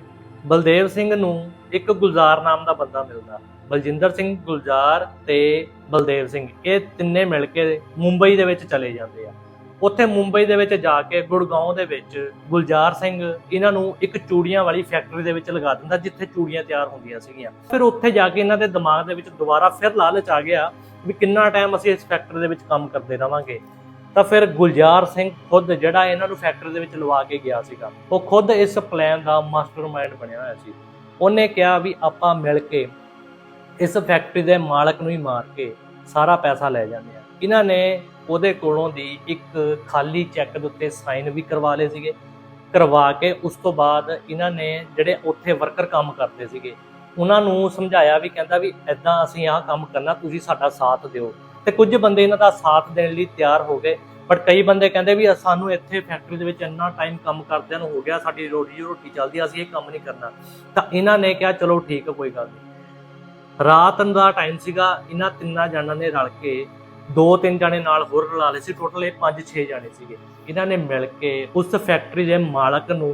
ਬਲਦੇਵ ਸਿੰਘ ਨੂੰ ਇੱਕ ਗੁਲਜ਼ਾਰ ਨਾਮ ਦਾ ਬੰਦਾ ਮਿਲਦਾ। ਬਲਜਿੰਦਰ ਸਿੰਘ ਗੁਲਜ਼ਾਰ ਤੇ ਬਲਦੇਵ ਸਿੰਘ, ਇਹ ਤਿੰਨੇ ਮਿਲ ਕੇ ਮੁੰਬਈ ਦੇ ਵਿੱਚ ਚਲੇ ਜਾਂਦੇ ਆ। ਉੱਥੇ ਮੁੰਬਈ ਦੇ ਵਿੱਚ ਜਾ ਕੇ ਗੁੜਗਾਉਂ ਦੇ ਵਿੱਚ ਗੁਲਜ਼ਾਰ ਸਿੰਘ ਇਹਨਾਂ ਨੂੰ ਇੱਕ ਚੂੜੀਆਂ ਵਾਲੀ ਫੈਕਟਰੀ ਦੇ ਵਿੱਚ ਲਗਾ ਦਿੰਦਾ, ਜਿੱਥੇ ਚੂੜੀਆਂ ਤਿਆਰ ਹੁੰਦੀਆਂ ਸੀਗੀਆਂ। ਫਿਰ ਉੱਥੇ ਜਾ ਕੇ ਇਹਨਾਂ ਦੇ ਦਿਮਾਗ ਦੇ ਵਿੱਚ ਦੁਬਾਰਾ ਫਿਰ ਲਾਲਚ ਆ ਗਿਆ ਵੀ ਕਿੰਨਾ ਟਾਈਮ ਅਸੀਂ ਇਸ ਫੈਕਟਰੀ ਦੇ ਵਿੱਚ ਕੰਮ ਕਰਦੇ ਰਵਾਂਗੇ। ਤਾਂ ਫਿਰ ਗੁਲਜ਼ਾਰ ਸਿੰਘ ਖੁਦ ਜਿਹੜਾ ਇਹਨਾਂ ਨੂੰ ਫੈਕਟਰੀ ਦੇ ਵਿੱਚ ਲਵਾ ਕੇ ਗਿਆ ਸੀਗਾ, ਉਹ ਖੁਦ ਇਸ ਪਲਾਨ ਦਾ ਮਾਸਟਰਮਾਈਂਡ ਬਣਿਆ ਹੋਇਆ ਸੀ। ਉਹਨੇ ਕਿਹਾ ਵੀ ਆਪਾਂ ਮਿਲ ਕੇ ਇਸ ਫੈਕਟਰੀ ਦੇ ਮਾਲਕ ਨੂੰ ਹੀ ਮਾਰ ਕੇ ਸਾਰਾ ਪੈਸਾ ਲੈ ਜਾਂਦੇ ਆ ਇਹਨਾਂ ਨੇ ਉਹਦੇ ਕੋਲੋਂ ਦੀ ਇੱਕ ਖਾਲੀ ਚੈੱਕ ਦੇ ਉੱਤੇ ਸਾਈਨ ਵੀ ਕਰਵਾ ਲਏ ਸੀਗੇ। ਕਰਵਾ ਕੇ ਉਸ ਤੋਂ ਬਾਅਦ ਇਹਨਾਂ ਨੇ ਜਿਹੜੇ ਉੱਥੇ ਵਰਕਰ ਕੰਮ ਕਰਦੇ ਸੀਗੇ, ਉਹਨਾਂ ਨੂੰ ਸਮਝਾਇਆ ਵੀ ਕਹਿੰਦਾ ਵੀ ਐਦਾਂ ਅਸੀਂ ਆਹ ਕੰਮ ਕਰਨਾ, ਤੁਸੀਂ ਸਾਡਾ ਸਾਥ ਦਿਓ। ਤੇ ਕੁਝ ਬੰਦੇ ਇਹਨਾਂ ਦਾ ਸਾਥ ਦੇਣ ਲਈ ਤਿਆਰ ਹੋ ਗਏ ਬਟ ਕਈ ਬੰਦੇ ਕਹਿੰਦੇ ਵੀ ਸਾਨੂੰ ਇੱਥੇ ਫੈਕਟਰੀ ਦੇ ਵਿੱਚ ਇੰਨਾ ਟਾਈਮ ਕੰਮ ਕਰਦਿਆਂ ਨੂੰ ਹੋ ਗਿਆ, ਸਾਡੀ ਰੋਟੀ ਰੋਟੀ ਚੱਲਦੀ ਅਸੀਂ ਇਹ ਕੰਮ ਨਹੀਂ ਕਰਨਾ। ਤਾਂ ਇਹਨਾਂ ਨੇ ਕਿਹਾ, ਚਲੋ ਠੀਕ ਹੈ ਕੋਈ ਗੱਲ ਨਹੀਂ। ਰਾਤ ਦਾ ਟਾਈਮ ਸੀਗਾ, ਇਹਨਾਂ ਤਿੰਨਾਂ ਜਣਾਂ ਨੇ ਰਲ ਕੇ ਦੋ ਤਿੰਨ ਜਣੇ ਨਾਲ ਹੋਰ ਰਲਾ ਲਏ ਸੀ। ਟੋਟਲ ਇਹ 5-6 ਜਣੇ ਸੀਗੇ। ਇਹਨਾਂ ਨੇ ਮਿਲ ਕੇ ਉਸ ਫੈਕਟਰੀ ਦੇ ਮਾਲਕ ਨੂੰ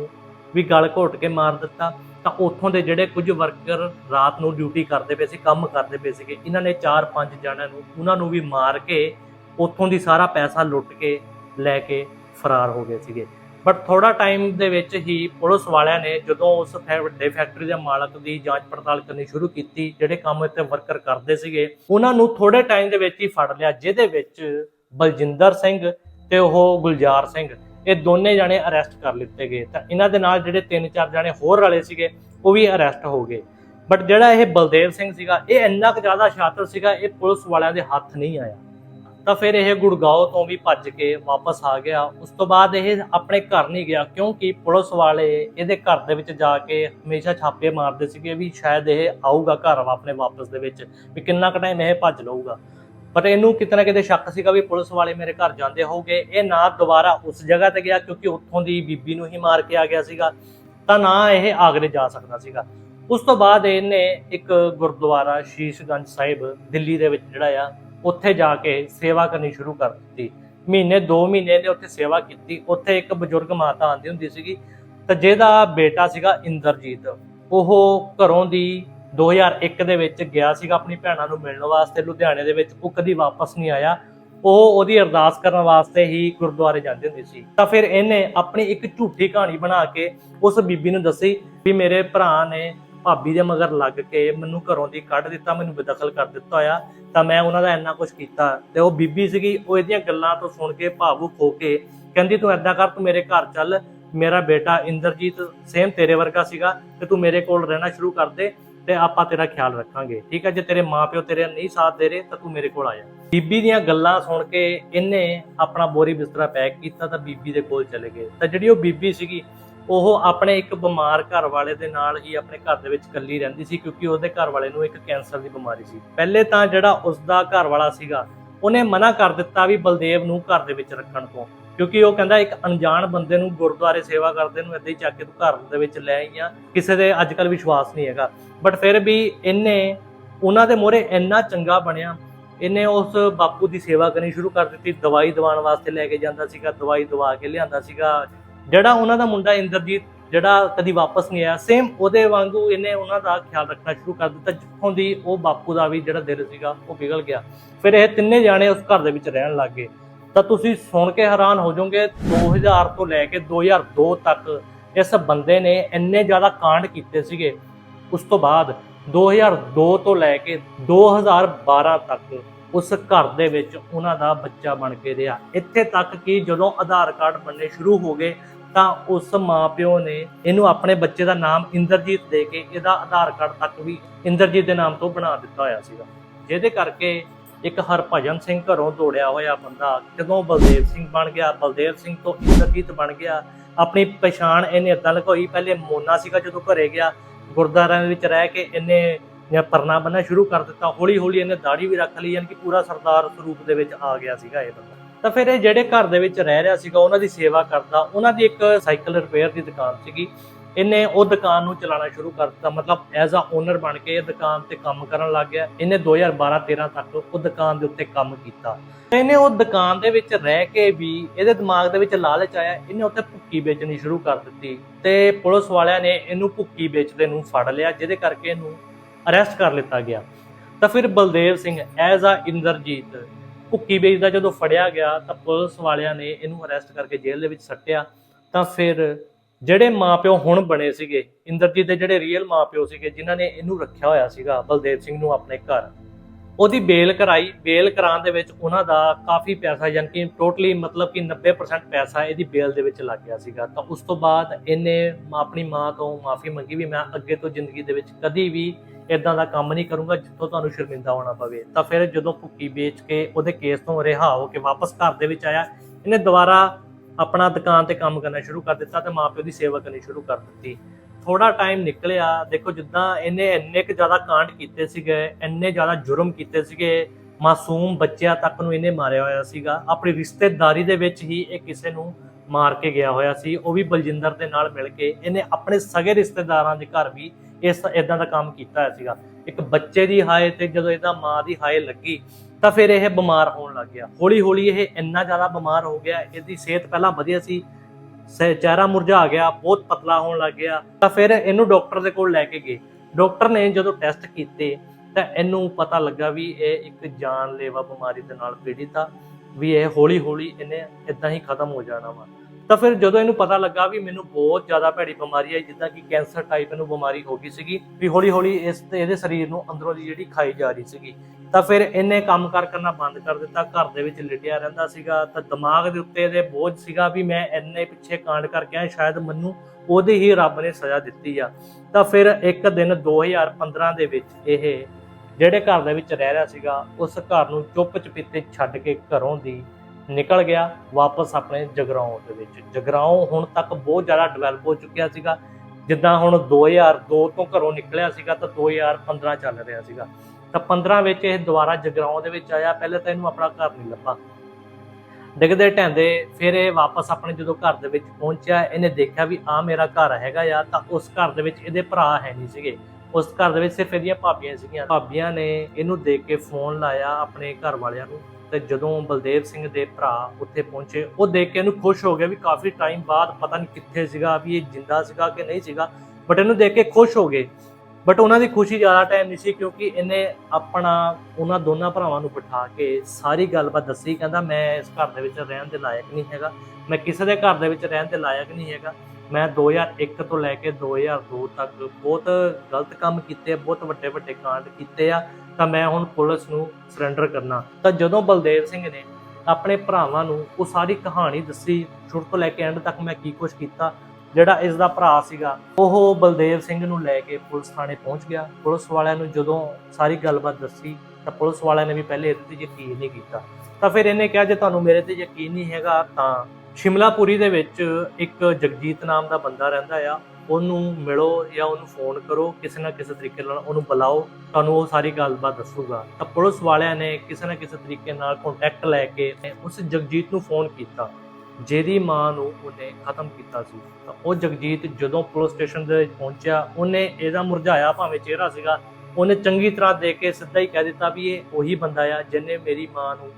ਵੀ ਗਲ ਘੋਟ ਕੇ ਮਾਰ ਦਿੱਤਾ। ਤਾਂ ਉੱਥੋਂ ਦੇ ਜਿਹੜੇ ਕੁਝ ਵਰਕਰ ਰਾਤ ਨੂੰ ਡਿਊਟੀ ਕਰਦੇ ਪਏ ਸੀ, ਕੰਮ ਕਰਦੇ ਪਏ ਸੀਗੇ, ਇਹਨਾਂ ਨੇ 4-5 ਜਣਿਆਂ ਨੂੰ, ਉਹਨਾਂ ਨੂੰ ਵੀ ਮਾਰ ਕੇ ਉੱਥੋਂ ਦੀ ਸਾਰਾ ਪੈਸਾ ਲੁੱਟ ਕੇ ਲੈ ਕੇ ਫਰਾਰ ਹੋ ਗਏ ਸੀਗੇ। ਬਟ ਥੋੜਾ ਟਾਈਮ ਦੇ ਵਿੱਚ ਹੀ ਪੁਲਿਸ ਵਾਲਿਆਂ ਨੇ ਜਦੋਂ ਉਸ ਫੈ- ਵੱਡੇ ਫੈਕਟਰੀ ਦੇ ਮਾਲਕ ਦੀ ਜਾਂਚ ਪੜਤਾਲ ਕਰਨੀ ਸ਼ੁਰੂ ਕੀਤੀ, ਜਿਹੜੇ ਕੰਮ ਇੱਥੇ ਵਰਕਰ ਕਰਦੇ ਸੀਗੇ, ਉਹਨਾਂ ਨੂੰ ਥੋੜੇ ਟਾਈਮ ਦੇ ਵਿੱਚ ਹੀ ਫੜ ਲਿਆ, ਜਿਹਦੇ ਵਿੱਚ ਬਲਜਿੰਦਰ ਸਿੰਘ ਤੇ ਉਹ ਗੁਲਜ਼ਾਰ ਸਿੰਘ, ਇਹ ਦੋਨੇ ਜਾਣੇ ਅਰੈਸਟ ਕਰ ਲਿੱਤੇ ਗਏ। ਤਾਂ ਇਹਨਾਂ ਦੇ ਨਾਲ ਜਿਹੜੇ ਤਿੰਨ ਚਾਰ ਜਾਣੇ ਹੋਰ ਰਲੇ ਸੀਗੇ, ਉਹ ਵੀ ਅਰੈਸਟ ਹੋ ਗਏ। ਬਟ ਜਿਹੜਾ ਇਹ ਬਲਦੇਵ ਸਿੰਘ ਸੀਗਾ, ਇਹ ਇੰਨਾ ਕੁ ਜ਼ਿਆਦਾ ਸ਼ਾਤਰ ਸੀਗਾ, ਇਹ ਪੁਲਿਸ ਵਾਲਿਆਂ ਦੇ ਹੱਥ ਨਹੀਂ ਆਇਆ। ਤਾਂ ਫਿਰ ਇਹ ਗੁੜਗਾਓ ਤੋਂ ਵੀ ਭੱਜ ਕੇ ਵਾਪਸ ਆ ਗਿਆ। ਉਸ ਤੋਂ ਬਾਅਦ ਇਹ ਆਪਣੇ ਘਰ ਨਹੀਂ ਗਿਆ, ਕਿਉਂਕਿ ਪੁਲਿਸ ਵਾਲੇ ਇਹਦੇ ਘਰ ਦੇ ਵਿੱਚ ਜਾ ਕੇ ਹਮੇਸ਼ਾ ਛਾਪੇ ਮਾਰਦੇ ਸੀਗੇ ਵੀ ਸ਼ਾਇਦ ਇਹ ਆਊਗਾ ਘਰ ਆਪਣੇ ਵਾਪਸ ਦੇ ਵਿੱਚ, ਵੀ ਕਿੰਨਾ ਕੁ ਟਾਈਮ ਇਹ ਭੱਜ ਲਊਗਾ। ਪਰ ਇਹਨੂੰ ਕਿਤੇ ਨਾ ਕਿਤੇ ਸ਼ੱਕ ਸੀਗਾ ਵੀ ਪੁਲਿਸ ਵਾਲੇ ਮੇਰੇ ਘਰ ਜਾਂਦੇ ਹੋਗੇ ਇਹ ਨਾ ਦੁਬਾਰਾ ਉਸ ਜਗ੍ਹਾ ਤੇ ਗਿਆ, ਕਿਉਂਕਿ ਉੱਥੋਂ ਦੀ ਬੀਬੀ ਨੂੰ ਹੀ ਮਾਰ ਕੇ ਆ ਗਿਆ ਸੀਗਾ, ਤਾਂ ਨਾ ਇਹ ਆਗਰੇ ਜਾ ਸਕਦਾ ਸੀਗਾ। ਉਸ ਤੋਂ ਬਾਅਦ ਇਹਨੇ ਇੱਕ ਗੁਰਦੁਆਰਾ ਸ਼ੀਸ਼ਗੰਜ ਸਾਹਿਬ, ਦਿੱਲੀ ਦੇ ਵਿੱਚ ਜਿਹੜਾ ਆ ਉੱਥੇ ਜਾ ਕੇ ਸੇਵਾ ਕਰਨੀ ਸ਼ੁਰੂ ਕਰ ਦਿੱਤੀ। ਮਹੀਨੇ 2 ਮਹੀਨੇ ਨੇ ਉੱਥੇ ਸੇਵਾ ਕੀਤੀ। ਉੱਥੇ ਇੱਕ ਬਜ਼ੁਰਗ ਮਾਤਾ ਆਂਦੀ ਹੁੰਦੀ ਸੀਗੀ ਤਾਂ ਜਿਹਦਾ ਬੇਟਾ ਸੀਗਾ ਇੰਦਰਜੀਤ। ਉਹ ਘਰੋਂ ਦੀ 2001 ਦੇ ਵਿੱਚ ਗਿਆ ਸੀਗਾ ਆਪਣੀ ਭੈਣਾਂ ਨੂੰ ਮਿਲਣ ਵਾਸਤੇ। ਲੁਧਿਆਣੇ ਦੇ ਵਿੱਚ ਉਹ ਕਦੀ ਵਾਪਸ ਨਹੀਂ ਆਇਆ। ਉਹ ਉਹਦੀ ਅਰਦਾਸ ਕਰਨ ਵਾਸਤੇ ਹੀ ਗੁਰਦੁਆਰੇ ਜਾਂਦੀ ਹੁੰਦੀ ਸੀ। ਤਾਂ ਫਿਰ ਇਹਨੇ ਆਪਣੀ ਇੱਕ ਝੂਠੀ ਕਹਾਣੀ ਬਣਾ ਕੇ ਉਸ ਬੀਬੀ ਨੂੰ ਦੱਸੀ ਵੀ ਮੇਰੇ ਭਰਾ ਨੇ ਭਾਬੀ ਦੇ ਮਗਰ ਲੱਗ ਕੇ ਮੈਨੂੰ ਘਰੋਂ ਦੀ ਕੱਢ ਦਿੱਤਾ, ਮੈਨੂੰ ਬੇਦਖਲ ਕਰ ਦਿੱਤਾ ਹੋਇਆ, ਤਾਂ ਮੈਂ ਉਹਨਾਂ ਦਾ ਇੰਨਾ ਕੁਝ ਕੀਤਾ। ਤੇ ਉਹ ਬੀਬੀ ਸੀਗੀ, ਉਹ ਇਹਦੀਆਂ ਗੱਲਾਂ ਤੋਂ ਸੁਣ ਕੇ ਭਾਵੁਕ ਹੋ ਕੇ ਕਹਿੰਦੀ, ਤੂੰ ਏਦਾਂ ਕਰ, ਤੂੰ ਮੇਰੇ ਘਰ ਚੱਲ, ਮੇਰਾ ਬੇਟਾ ਇੰਦਰਜੀਤ ਸੇਮ ਤੇਰੇ ਵਰਗਾ ਸੀਗਾ, ਤੇ ਤੂੰ ਮੇਰੇ ਕੋਲ ਰਹਿਣਾ ਸ਼ੁਰੂ ਕਰ ਦੇ, ਤੇ ਆਪਾਂ ਤੇਰਾ ਖਿਆਲ ਰੱਖਾਂਗੇ। ਠੀਕ ਹੈ, ਜੇ ਤੇਰੇ ਮਾਪਿਓ ਤੇਰੇ ਨਹੀਂ ਸਾਥ ਦੇ ਰਹੇ, ਤਾਂ ਤੂੰ ਮੇਰੇ ਕੋਲ ਆ ਜਾ। ਬੀਬੀ ਦੀਆਂ ਗੱਲਾਂ ਸੁਣ ਕੇ ਇਹਨੇ ਆਪਣਾ ਬੋਰੀ ਬਿਸਤਰਾ ਪੈਕ ਕੀਤਾ, ਤਾਂ ਬੀਬੀ ਦੇ ਕੋਲ ਚਲੇ ਗਏ। ਤਾਂ ਜਿਹੜੀ ਉਹ ਬੀਬੀ ਸੀਗੀ ਉਹ ਆਪਣੇ ਇੱਕ ਬਿਮਾਰ ਘਰ ਵਾਲੇ ਦੇ ਨਾਲ ਹੀ ਆਪਣੇ ਘਰ ਦੇ ਵਿੱਚ ਇਕੱਲੀ ਰਹਿੰਦੀ ਸੀ ਕਿਉਂਕਿ ਉਹਦੇ ਘਰ ਵਾਲੇ ਨੂੰ ਇੱਕ ਕੈਂਸਰ ਦੀ ਬਿਮਾਰੀ ਸੀ। ਪਹਿਲੇ ਤਾਂ ਜਿਹੜਾ ਉਸਦਾ ਘਰ ਵਾਲਾ ਸੀਗਾ, ਉਹਨੇ ਮਨਾ ਕਰ ਦਿੱਤਾ ਵੀ ਬਲਦੇਵ ਨੂੰ ਘਰ ਦੇ ਵਿੱਚ ਰੱਖਣ ਤੋਂ। ਕਿਉਂਕਿ ਉਹ ਕਹਿੰਦਾ ਇੱਕ ਅਣਜਾਣ ਬੰਦੇ ਨੂੰ ਗੁਰਦੁਆਰੇ ਸੇਵਾ ਕਰਦੇ ਨੂੰ ਇੱਦਾਂ ਹੀ ਚੱਕ ਕੇ ਤੂੰ ਘਰ ਦੇ ਵਿੱਚ ਲੈ ਆਈ ਆ, ਕਿਸੇ ਦੇ ਅੱਜ ਕੱਲ ਵਿਸ਼ਵਾਸ ਨਹੀਂ ਹੈਗਾ। ਬਟ ਫਿਰ ਵੀ ਇਹਨੇ, ਉਹਨਾਂ ਦੇ ਮੋਹਰੇ ਇੰਨਾ ਚੰਗਾ ਬਣਿਆ, ਇਹਨੇ ਉਸ ਬਾਪੂ ਦੀ ਸੇਵਾ ਕਰਨੀ ਸ਼ੁਰੂ ਕਰ ਦਿੱਤੀ। ਦਵਾਈ ਦਵਾਉਣ ਵਾਸਤੇ ਲੈ ਕੇ ਜਾਂਦਾ ਸੀਗਾ, ਦਵਾਈ ਦਵਾ ਕੇ ਲਿਆਂਦਾ ਸੀਗਾ ਜਿਹੜਾ ਉਹਨਾਂ ਦਾ ਮੁੰਡਾ ਇੰਦਰਜੀਤ, ਜਿਹੜਾ ਕਦੀ ਵਾਪਸ ਨਹੀਂ ਆਇਆ ਸੇਮ ਉਹਦੇ ਵਾਂਗੂ ਇਹਨੇ ਉਹਨਾਂ ਦਾ ਖਿਆਲ ਰੱਖਣਾ ਸ਼ੁਰੂ ਕਰ ਦਿੱਤਾ, ਜਿੱਥੋਂ ਦੀ ਉਹ ਬਾਪੂ ਦਾ ਵੀ ਜਿਹੜਾ ਦਿਲ ਸੀਗਾ ਉਹ ਪਿਘਲ ਗਿਆ। ਫਿਰ ਇਹ ਤਿੰਨੇ ਜਾਣੇ ਉਸ ਘਰ ਦੇ ਵਿੱਚ ਰਹਿਣ ਲੱਗ ਗਏ। ਤਾਂ ਤੁਸੀਂ ਸੁਣ ਕੇ ਹੈਰਾਨ ਹੋ ਜਾਓਗੇ 2000 ਤੋਂ ਲੈ ਕੇ 2002 ਤੱਕ ਇਸ ਬੰਦੇ ਨੇ ਇੰਨੇ ਜ਼ਿਆਦਾ ਕਾਂਡ ਕੀਤੇ ਸੀਗੇ। ਉਸ ਤੋਂ ਬਾਅਦ 2002 ਤੋਂ ਲੈ ਕੇ 2012 ਤੱਕ ਉਸ ਘਰ ਦੇ ਵਿੱਚ ਉਹਨਾਂ ਦਾ ਬੱਚਾ ਬਣ ਕੇ ਰਿਹਾ। ਇੱਥੇ ਤੱਕ ਕਿ ਜਦੋਂ ਆਧਾਰ ਕਾਰਡ ਬਣਨੇ ਸ਼ੁਰੂ ਹੋ ਗਏ ਤਾਂ ਉਸ ਮਾਪਿਓ ਨੇ ਇਹਨੂੰ ਆਪਣੇ ਬੱਚੇ ਦਾ ਨਾਮ ਇੰਦਰਜੀਤ ਦੇ ਕੇ ਇਹਦਾ ਆਧਾਰ ਕਾਰਡ ਤੱਕ ਵੀ ਇੰਦਰਜੀਤ ਦੇ ਨਾਮ ਤੋਂ ਬਣਾ ਦਿੱਤਾ ਹੋਇਆ ਸੀਗਾ। ਜਿਹਦੇ ਕਰਕੇ ਇੱਕ ਹਰਭਜਨ ਸਿੰਘ ਘਰੋਂ ਦੌੜਿਆ ਹੋਇਆ ਬੰਦਾ ਜਦੋਂ ਬਲਦੇਵ ਸਿੰਘ ਬਣ ਗਿਆ, ਬਲਦੇਵ ਸਿੰਘ ਤੋਂ ਇੰਦਰਜੀਤ ਬਣ ਗਿਆ। ਆਪਣੀ ਪਛਾਣ ਇਹਨੇ ਏਦਾਂ ਲਗਾਈ ਪਹਿਲੇ ਮੋਨਾ ਸੀਗਾ ਜਦੋਂ ਘਰੇ ਗਿਆ ਗੁਰਦਾਰਿਆਂ ਦੇ ਵਿੱਚ ਰਹਿ ਕੇ ਇਹਨੇ ਜਾਂ ਪਰਨਾ ਬੰਨਾ ਸ਼ੁਰੂ ਕਰ ਦਿੱਤਾ। ਹੌਲੀ ਹੌਲੀ ਇਹਨੇ ਦਾੜੀ ਵੀ ਰੱਖ ਲਈ, ਯਾਨੀ ਕਿ ਪੂਰਾ ਸਰਦਾਰ ਸਰੂਪ ਦੇ ਵਿੱਚ ਆ ਗਿਆ ਸੀਗਾ ਇਹ ਬੰਦਾ। ਤਾਂ ਫਿਰ ਇਹ ਜਿਹੜੇ ਘਰ ਦੇ ਵਿੱਚ ਰਹਿ ਰਿਹਾ ਸੀਗਾ, ਉਹਨਾਂ ਦੀ ਸੇਵਾ ਕਰਦਾ, ਉਹਨਾਂ ਦੀ ਇੱਕ ਸਾਈਕਲ ਰਿਪੇਅਰ ਦੀ ਦੁਕਾਨ ਸੀਗੀ। ਇਹਨੇ ਉਹ ਦੁਕਾਨ ਨੂੰ ਚਲਾਉਣਾ ਸ਼ੁਰੂ ਕਰ ਦਿੱਤਾ। ਮਤਲਬ ਐਜ਼ ਅ ਓਨਰ ਬਣ ਕੇ ਇਹ ਦੁਕਾਨ ਤੇ ਕੰਮ ਕਰਨ ਲੱਗ ਗਿਆ। ਇਹਨੇ 2012-13 ਤੱਕ ਉਹ ਦੁਕਾਨ ਦੇ ਉੱਤੇ ਕੰਮ ਕੀਤਾ। ਇਹਨੇ ਉਹ ਦੁਕਾਨ ਦੇ ਵਿੱਚ ਰਹਿ ਕੇ ਵੀ ਇਹਦੇ ਦਿਮਾਗ ਦੇ ਵਿੱਚ ਲਾਲਚ ਆਇਆ। ਇਹਨੇ ਉੱਥੇ ਭੁੱਕੀ ਵੇਚਣੀ ਸ਼ੁਰੂ ਕਰ ਦਿੱਤੀ। ਤੇ ਪੁਲਿਸ ਵਾਲਿਆਂ ਨੇ ਇਹਨੂੰ ਭੁੱਕੀ ਵੇਚਦੇ ਨੂੰ ਫੜ ਲਿਆ, ਜਿਹਦੇ ਕਰਕੇ ਇਹਨੂੰ ਅਰੈਸਟ ਕਰ ਲਿੱਤਾ ਗਿਆ। ਤਾਂ ਫਿਰ ਬਲਦੇਵ ਸਿੰਘ ਐਜ਼ ਅ ਇੰਦਰਜੀਤ ਭੁੱਕੀ ਵੇਚਦਾ ਜਦੋਂ ਫੜਿਆ ਗਿਆ ਤਾਂ ਪੁਲਿਸ ਵਾਲਿਆਂ ਨੇ ਇਹਨੂੰ ਅਰੈਸਟ ਕਰਕੇ ਜੇਲ੍ਹ ਦੇ ਵਿੱਚ ਸੱਟਿਆ। ਤਾਂ ਫਿਰ ਜਿਹੜੇ ਮਾਪਿਓ ਹੁਣ ਬਣੇ ਸੀਗੇ, ਇੰਦਰਜੀਤ ਦੇ ਜਿਹੜੇ ਰੀਅਲ ਮਾਪਿਓ ਸੀਗੇ, ਜਿਨ੍ਹਾਂ ਨੇ ਇਹਨੂੰ ਰੱਖਿਆ ਹੋਇਆ ਸੀਗਾ, ਬਲਦੇਵ ਸਿੰਘ ਨੂੰ ਆਪਣੇ ਘਰ, ਉਹਦੀ ਬੇਲ ਕਰਾਈ। ਬੇਲ ਕਰਾਉਣ ਦੇ ਵਿੱਚ ਉਹਨਾਂ ਦਾ ਕਾਫੀ ਪੈਸਾ, ਯਾਨੀ ਕਿ ਟੋਟਲੀ ਮਤਲਬ ਕਿ 90% ਪੈਸਾ ਇਹਦੀ ਬੇਲ ਦੇ ਵਿੱਚ ਲੱਗ ਗਿਆ ਸੀਗਾ। ਤਾਂ ਉਸ ਤੋਂ ਬਾਅਦ ਇਹਨੇ ਆਪਣੀ ਮਾਂ ਤੋਂ ਮਾਫੀ ਮੰਗੀ ਵੀ ਮੈਂ ਅੱਗੇ ਤੋਂ ਜ਼ਿੰਦਗੀ ਦੇ ਵਿੱਚ ਕਦੀ ਵੀ ਇਦਾਂ ਦਾ ਕੰਮ ਨਹੀਂ ਕਰੂੰਗਾ ਜਿੱਥੋਂ ਤੁਹਾਨੂੰ ਸ਼ਰਮਿੰਦਾ ਹੋਣਾ ਪਵੇ। ਤਾਂ ਫਿਰ ਜਦੋਂ ਭੁੱਕੀ ਵੇਚ ਕੇ ਉਹਦੇ ਕੇਸ ਤੋਂ ਰਿਹਾ ਹੋ ਕੇ ਵਾਪਸ ਘਰ ਦੇ ਵਿੱਚ ਆਇਆ, ਇਹਨੇ ਦੁਬਾਰਾ ਆਪਣਾ ਦੁਕਾਨ ਤੇ ਕੰਮ ਕਰਨਾ ਸ਼ੁਰੂ ਕਰ ਦਿੱਤਾ ਤੇ ਮਾਪਿਓ ਦੀ ਸੇਵਾ ਕਰਨੀ ਸ਼ੁਰੂ ਕਰ ਦਿੱਤੀ। ਥੋੜਾ ਟਾਈਮ ਨਿਕਲਿਆ, ਦੇਖੋ ਜਿੱਦਾਂ ਇਹਨੇ ਇੰਨੇ ਕੁ ਜ਼ਿਆਦਾ ਕਾਂਡ ਕੀਤੇ ਸੀਗੇ, ਇੰਨੇ ਜ਼ਿਆਦਾ ਜੁਰਮ ਕੀਤੇ ਸੀਗੇ, ਮਾਸੂਮ ਬੱਚਿਆਂ ਤੱਕ ਨੂੰ ਇਹਨੇ ਮਾਰਿਆ ਹੋਇਆ ਸੀਗਾ। ਆਪਣੀ ਰਿਸ਼ਤੇਦਾਰੀ ਦੇ ਵਿੱਚ ਹੀ ਇਹ ਕਿਸੇ ਨੂੰ ਮਾਰ ਕੇ ਗਿਆ ਹੋਇਆ ਸੀ। ਉਹ ਵੀ ਬਲਜਿੰਦਰ ਦੇ ਨਾਲ ਮਿਲ ਕੇ ਇਹਨੇ ਆਪਣੇ ਸਗੇ ਰਿਸ਼ਤੇਦਾਰਾਂ ਦੇ ਘਰ ਵੀ ਇਸ ਇਦਾਂ ਦਾ ਕੰਮ ਕੀਤਾ ਹੋਇਆ ਸੀਗਾ। ਇੱਕ ਬੱਚੇ ਦੀ ਹਾਏ ਤੇ ਜਦੋਂ ਇਹਦਾ ਮਾਂ ਦੀ ਹਾਏ ਲੱਗੀ, ਤਾਂ ਫਿਰ ਇਹ ਬਿਮਾਰ ਹੋਣ ਲੱਗ ਗਿਆ। ਹੌਲੀ ਹੌਲੀ ਇਹ ਇੰਨਾ ਜ਼ਿਆਦਾ ਬਿਮਾਰ ਹੋ ਗਿਆ, ਇਹਦੀ ਸਿਹਤ ਪਹਿਲਾਂ ਵਧੀਆ ਸੀ ਚਿਹਰਾ ਮੁਰਝਾ ਗਿਆ, ਬਹੁਤ ਪਤਲਾ ਹੋਣ ਲੱਗ ਗਿਆ, ਤਾਂ ਫਿਰ ਇਹਨੂੰ ਡਾਕਟਰ ਦੇ ਕੋਲ ਲੈ ਕੇ ਗਏ। ਡਾਕਟਰ ਨੇ ਜਦੋਂ ਟੈਸਟ ਕੀਤੇ, ਤਾਂ ਇਹਨੂੰ ਪਤਾ ਲੱਗਾ ਵੀ ਇਹ ਇੱਕ ਜਾਨਲੇਵਾ ਬਿਮਾਰੀ ਦੇ ਨਾਲ ਪੀੜਿਤ ਆ, ਵੀ ਇਹ ਹੌਲੀ ਹੌਲੀ ਇਹਨੇ ਇਦਾਂ ਹੀ ਖਤਮ ਹੋ ਜਾਣਾ ਵਾ। ਤਾਂ ਫਿਰ ਜਦੋਂ ਇਹਨੂੰ ਪਤਾ ਲੱਗਾ ਵੀ ਮੈਨੂੰ ਬਹੁਤ ਜ਼ਿਆਦਾ ਭੈੜੀ ਬਿਮਾਰੀ ਹੈ ਜਿੱਦਾਂ ਕਿ ਕੈਂਸਰ ਟਾਈਪ ਇਹਨੂੰ ਬਿਮਾਰੀ ਹੋ ਗਈ ਸੀਗੀ, ਵੀ ਹੌਲੀ ਹੌਲੀ ਇਸ ਇਹਦੇ ਸਰੀਰ ਨੂੰ ਅੰਦਰੋਂ ਦੀ ਜਿਹੜੀ ਖਾਈ ਜਾ ਰਹੀ ਸੀਗੀ। ਤਾਂ ਫਿਰ ਇਹਨੇ ਕੰਮਕਾਰ ਕਰਨਾ ਬੰਦ ਕਰ ਦਿੱਤਾ, ਘਰ ਦੇ ਵਿੱਚ ਲਿਟਿਆ ਰਹਿੰਦਾ ਸੀਗਾ, ਤਾਂ ਦਿਮਾਗ ਦੇ ਉੱਤੇ ਇਹਦੇ ਬੋਝ ਸੀਗਾ ਵੀ ਮੈਂ ਇੰਨੇ ਪਿੱਛੇ ਕਾਂਡ ਕਰਕੇ ਆਇਆ ਸ਼ਾਇਦ ਮੈਨੂੰ ਉਹਦੇ ਹੀ ਰੱਬ ਨੇ ਸਜ਼ਾ ਦਿੱਤੀ ਆ। ਤਾਂ ਫਿਰ ਇੱਕ ਦਿਨ 2015 ਦੇ ਵਿੱਚ ਇਹ ਜਿਹੜੇ ਘਰ ਦੇ ਵਿੱਚ ਰਹਿ ਰਿਹਾ ਸੀਗਾ, ਉਸ ਘਰ ਨੂੰ ਚੁੱਪ ਚਪੀਤੇ ਛੱਡ ਕੇ ਘਰੋਂ ਦੀ ਨਿਕਲ ਗਿਆ ਵਾਪਸ ਆਪਣੇ ਜਗਰਾਉਂ ਦੇ ਵਿੱਚ। ਜਗਰਾਉਂ ਹੁਣ ਤੱਕ ਬਹੁਤ ਜ਼ਿਆਦਾ ਡਿਵੈਲਪ ਹੋ ਚੁੱਕਿਆ ਸੀਗਾ। ਜਿੱਦਾਂ ਹੁਣ 2002 ਤੋਂ ਘਰੋਂ ਨਿਕਲਿਆ ਸੀਗਾ ਤਾਂ 2015 ਚੱਲ ਰਿਹਾ ਸੀਗਾ। ਤਾਂ 15 ਵਿੱਚ ਇਹ ਦੁਬਾਰਾ ਜਗਰਾਉਂ ਦੇ ਵਿੱਚ ਆਇਆ, ਪਹਿਲੇ ਤਾਂ ਇਹਨੂੰ ਆਪਣਾ ਘਰ ਨਹੀਂ ਲੱਭਾ। ਡਿੱਗਦੇ ਢਹਿੰਦੇ ਫਿਰ ਇਹ ਵਾਪਸ ਆਪਣੇ ਜਦੋਂ ਘਰ ਦੇ ਵਿੱਚ ਪਹੁੰਚਿਆ, ਇਹਨੇ ਦੇਖਿਆ ਵੀ ਆ ਮੇਰਾ ਘਰ ਹੈਗਾ ਆ, ਤਾਂ ਉਸ ਘਰ ਦੇ ਵਿੱਚ ਇਹਦੇ ਭਰਾ ਹੈ ਨਹੀਂ ਸੀਗੇ। ਉਸ ਘਰ ਦੇ ਵਿੱਚ ਸਿਰਫ ਇਹਦੀਆਂ ਭਾਬੀਆਂ ਸੀਗੀਆਂ। ਭਾਬੀਆਂ ਨੇ ਇਹਨੂੰ ਦੇਖ ਕੇ ਫੋਨ ਲਾਇਆ ਆਪਣੇ ਘਰ ਵਾਲਿਆਂ ਨੂੰ। ਤੇ ਜਦੋਂ ਬਲਦੇਵ ਸਿੰਘ ਦੇ ਭਰਾ ਉੱਥੇ ਪਹੁੰਚੇ, ਉਹ ਦੇਖ ਕੇ ਇਹਨੂੰ ਖੁਸ਼ ਹੋ ਗਿਆ ਵੀ ਕਾਫੀ ਟਾਈਮ ਬਾਅਦ ਪਤਾ ਨਹੀਂ ਕਿੱਥੇ ਸੀਗਾ, ਵੀ ਇਹ ਜਿੰਦਾ ਸੀਗਾ ਕਿ ਨਹੀਂ ਸੀਗਾ। ਬਟ ਇਹਨੂੰ ਦੇਖ ਕੇ ਖੁਸ਼ ਹੋ ਗਏ। ਬਟ ਉਹਨਾਂ ਦੀ ਖੁਸ਼ੀ ਜ਼ਿਆਦਾ ਟਾਈਮ ਨਹੀਂ ਸੀ ਕਿਉਂਕਿ ਇਹਨੇ ਆਪਣਾ, ਉਹਨਾਂ ਦੋਨਾਂ ਭਰਾਵਾਂ ਨੂੰ ਬਿਠਾ ਕੇ ਸਾਰੀ ਗੱਲਬਾਤ ਦੱਸੀ, ਕਹਿੰਦਾ ਮੈਂ ਇਸ ਘਰ ਦੇ ਵਿੱਚ ਰਹਿਣ ਦੇ ਲਾਇਕ ਨਹੀਂ ਹੈਗਾ। ਮੈਂ ਕਿਸੇ ਦੇ ਘਰ ਦੇ ਵਿੱਚ ਰਹਿਣ ਦੇ ਲਾਇਕ ਨਹੀਂ ਹੈਗਾ। ਮੈਂ 2001 ਤੋਂ ਲੈ ਕੇ 2002 ਤੱਕ ਬਹੁਤ ਗਲਤ ਕੰਮ ਕੀਤੇ, ਬਹੁਤ ਵੱਡੇ ਵੱਡੇ ਕਾਂਡ ਕੀਤੇ ਆ। ਤਾਂ ਮੈਂ ਹੁਣ ਪੁਲਿਸ ਨੂੰ ਸਰੈਂਡਰ ਕਰਨਾ। ਤਾਂ ਜਦੋਂ ਬਲਦੇਵ ਸਿੰਘ ਨੇ ਆਪਣੇ ਭਰਾਵਾਂ ਨੂੰ ਉਹ ਸਾਰੀ ਕਹਾਣੀ ਦੱਸੀ, ਸ਼ੁਰੂ ਤੋਂ ਲੈ ਕੇ ਐਂਡ ਤੱਕ ਮੈਂ ਕੀ ਕੁਝ ਕੀਤਾ, ਜਿਹੜਾ ਇਸ ਦਾ ਭਰਾ ਸੀਗਾ, ਉਹ ਬਲਦੇਵ ਸਿੰਘ ਨੂੰ ਲੈ ਕੇ ਪੁਲਿਸ ਥਾਣੇ ਪਹੁੰਚ ਗਿਆ। ਪੁਲਿਸ ਵਾਲਿਆਂ ਨੂੰ ਜਦੋਂ ਸਾਰੀ ਗੱਲਬਾਤ ਦੱਸੀ, ਤਾਂ ਪੁਲਿਸ ਵਾਲਿਆਂ ਨੇ ਵੀ ਪਹਿਲੇ ਇਹਦੇ ਤੇ ਯਕੀਨ ਨਹੀਂ ਕੀਤਾ। ਤਾਂ ਫਿਰ ਇਹਨੇ ਕਿਹਾ, ਜੇ ਤੁਹਾਨੂੰ ਮੇਰੇ ਤੇ ਯਕੀਨ ਨਹੀਂ ਹੈਗਾ, ਤਾਂ ਸ਼ਿਮਲਾਪੁਰੀ ਦੇ ਵਿੱਚ ਇੱਕ ਜਗਜੀਤ ਨਾਮ ਦਾ ਬੰਦਾ ਰਹਿੰਦਾ ਆ। ਉਹਨੂੰ ਮਿਲੋ ਜਾਂ ਉਹਨੂੰ ਫੋਨ ਕਰੋ, ਕਿਸੇ ਨਾ ਕਿਸੇ ਤਰੀਕੇ ਨਾਲ ਉਹਨੂੰ ਬੁਲਾਓ, ਤੁਹਾਨੂੰ ਉਹ ਸਾਰੀ ਗੱਲਬਾਤ ਦੱਸੂਗਾ। ਤਾਂ ਪੁਲਿਸ ਵਾਲਿਆਂ ਨੇ ਕਿਸੇ ਨਾ ਕਿਸੇ ਤਰੀਕੇ ਨਾਲ ਕੰਟੈਕਟ ਲੈ ਕੇ ਉਸ ਜਗਜੀਤ ਨੂੰ ਫੋਨ ਕੀਤਾ, ਜਿਹਦੀ ਮਾਂ ਨੂੰ ਉਹਨੇ ਖਤਮ ਕੀਤਾ ਸੀ। ਤਾਂ ਉਹ ਜਗਜੀਤ ਜਦੋਂ ਪੁਲਿਸ ਸਟੇਸ਼ਨ ਦੇ ਪਹੁੰਚਿਆ, ਉਹਨੇ ਇਹਦਾ ਮੁਰਝਾਇਆ ਭਾਵੇਂ ਚਿਹਰਾ ਸੀਗਾ, ਉਹਨੇ ਚੰਗੀ ਤਰ੍ਹਾਂ ਦੇਖ ਕੇ ਸਿੱਧਾ ਹੀ ਕਹਿ ਦਿੱਤਾ ਵੀ ਇਹ ਉਹੀ ਬੰਦਾ ਆ, ਜਿਹਨੇ ਮੇਰੀ ਮਾਂ ਨੂੰ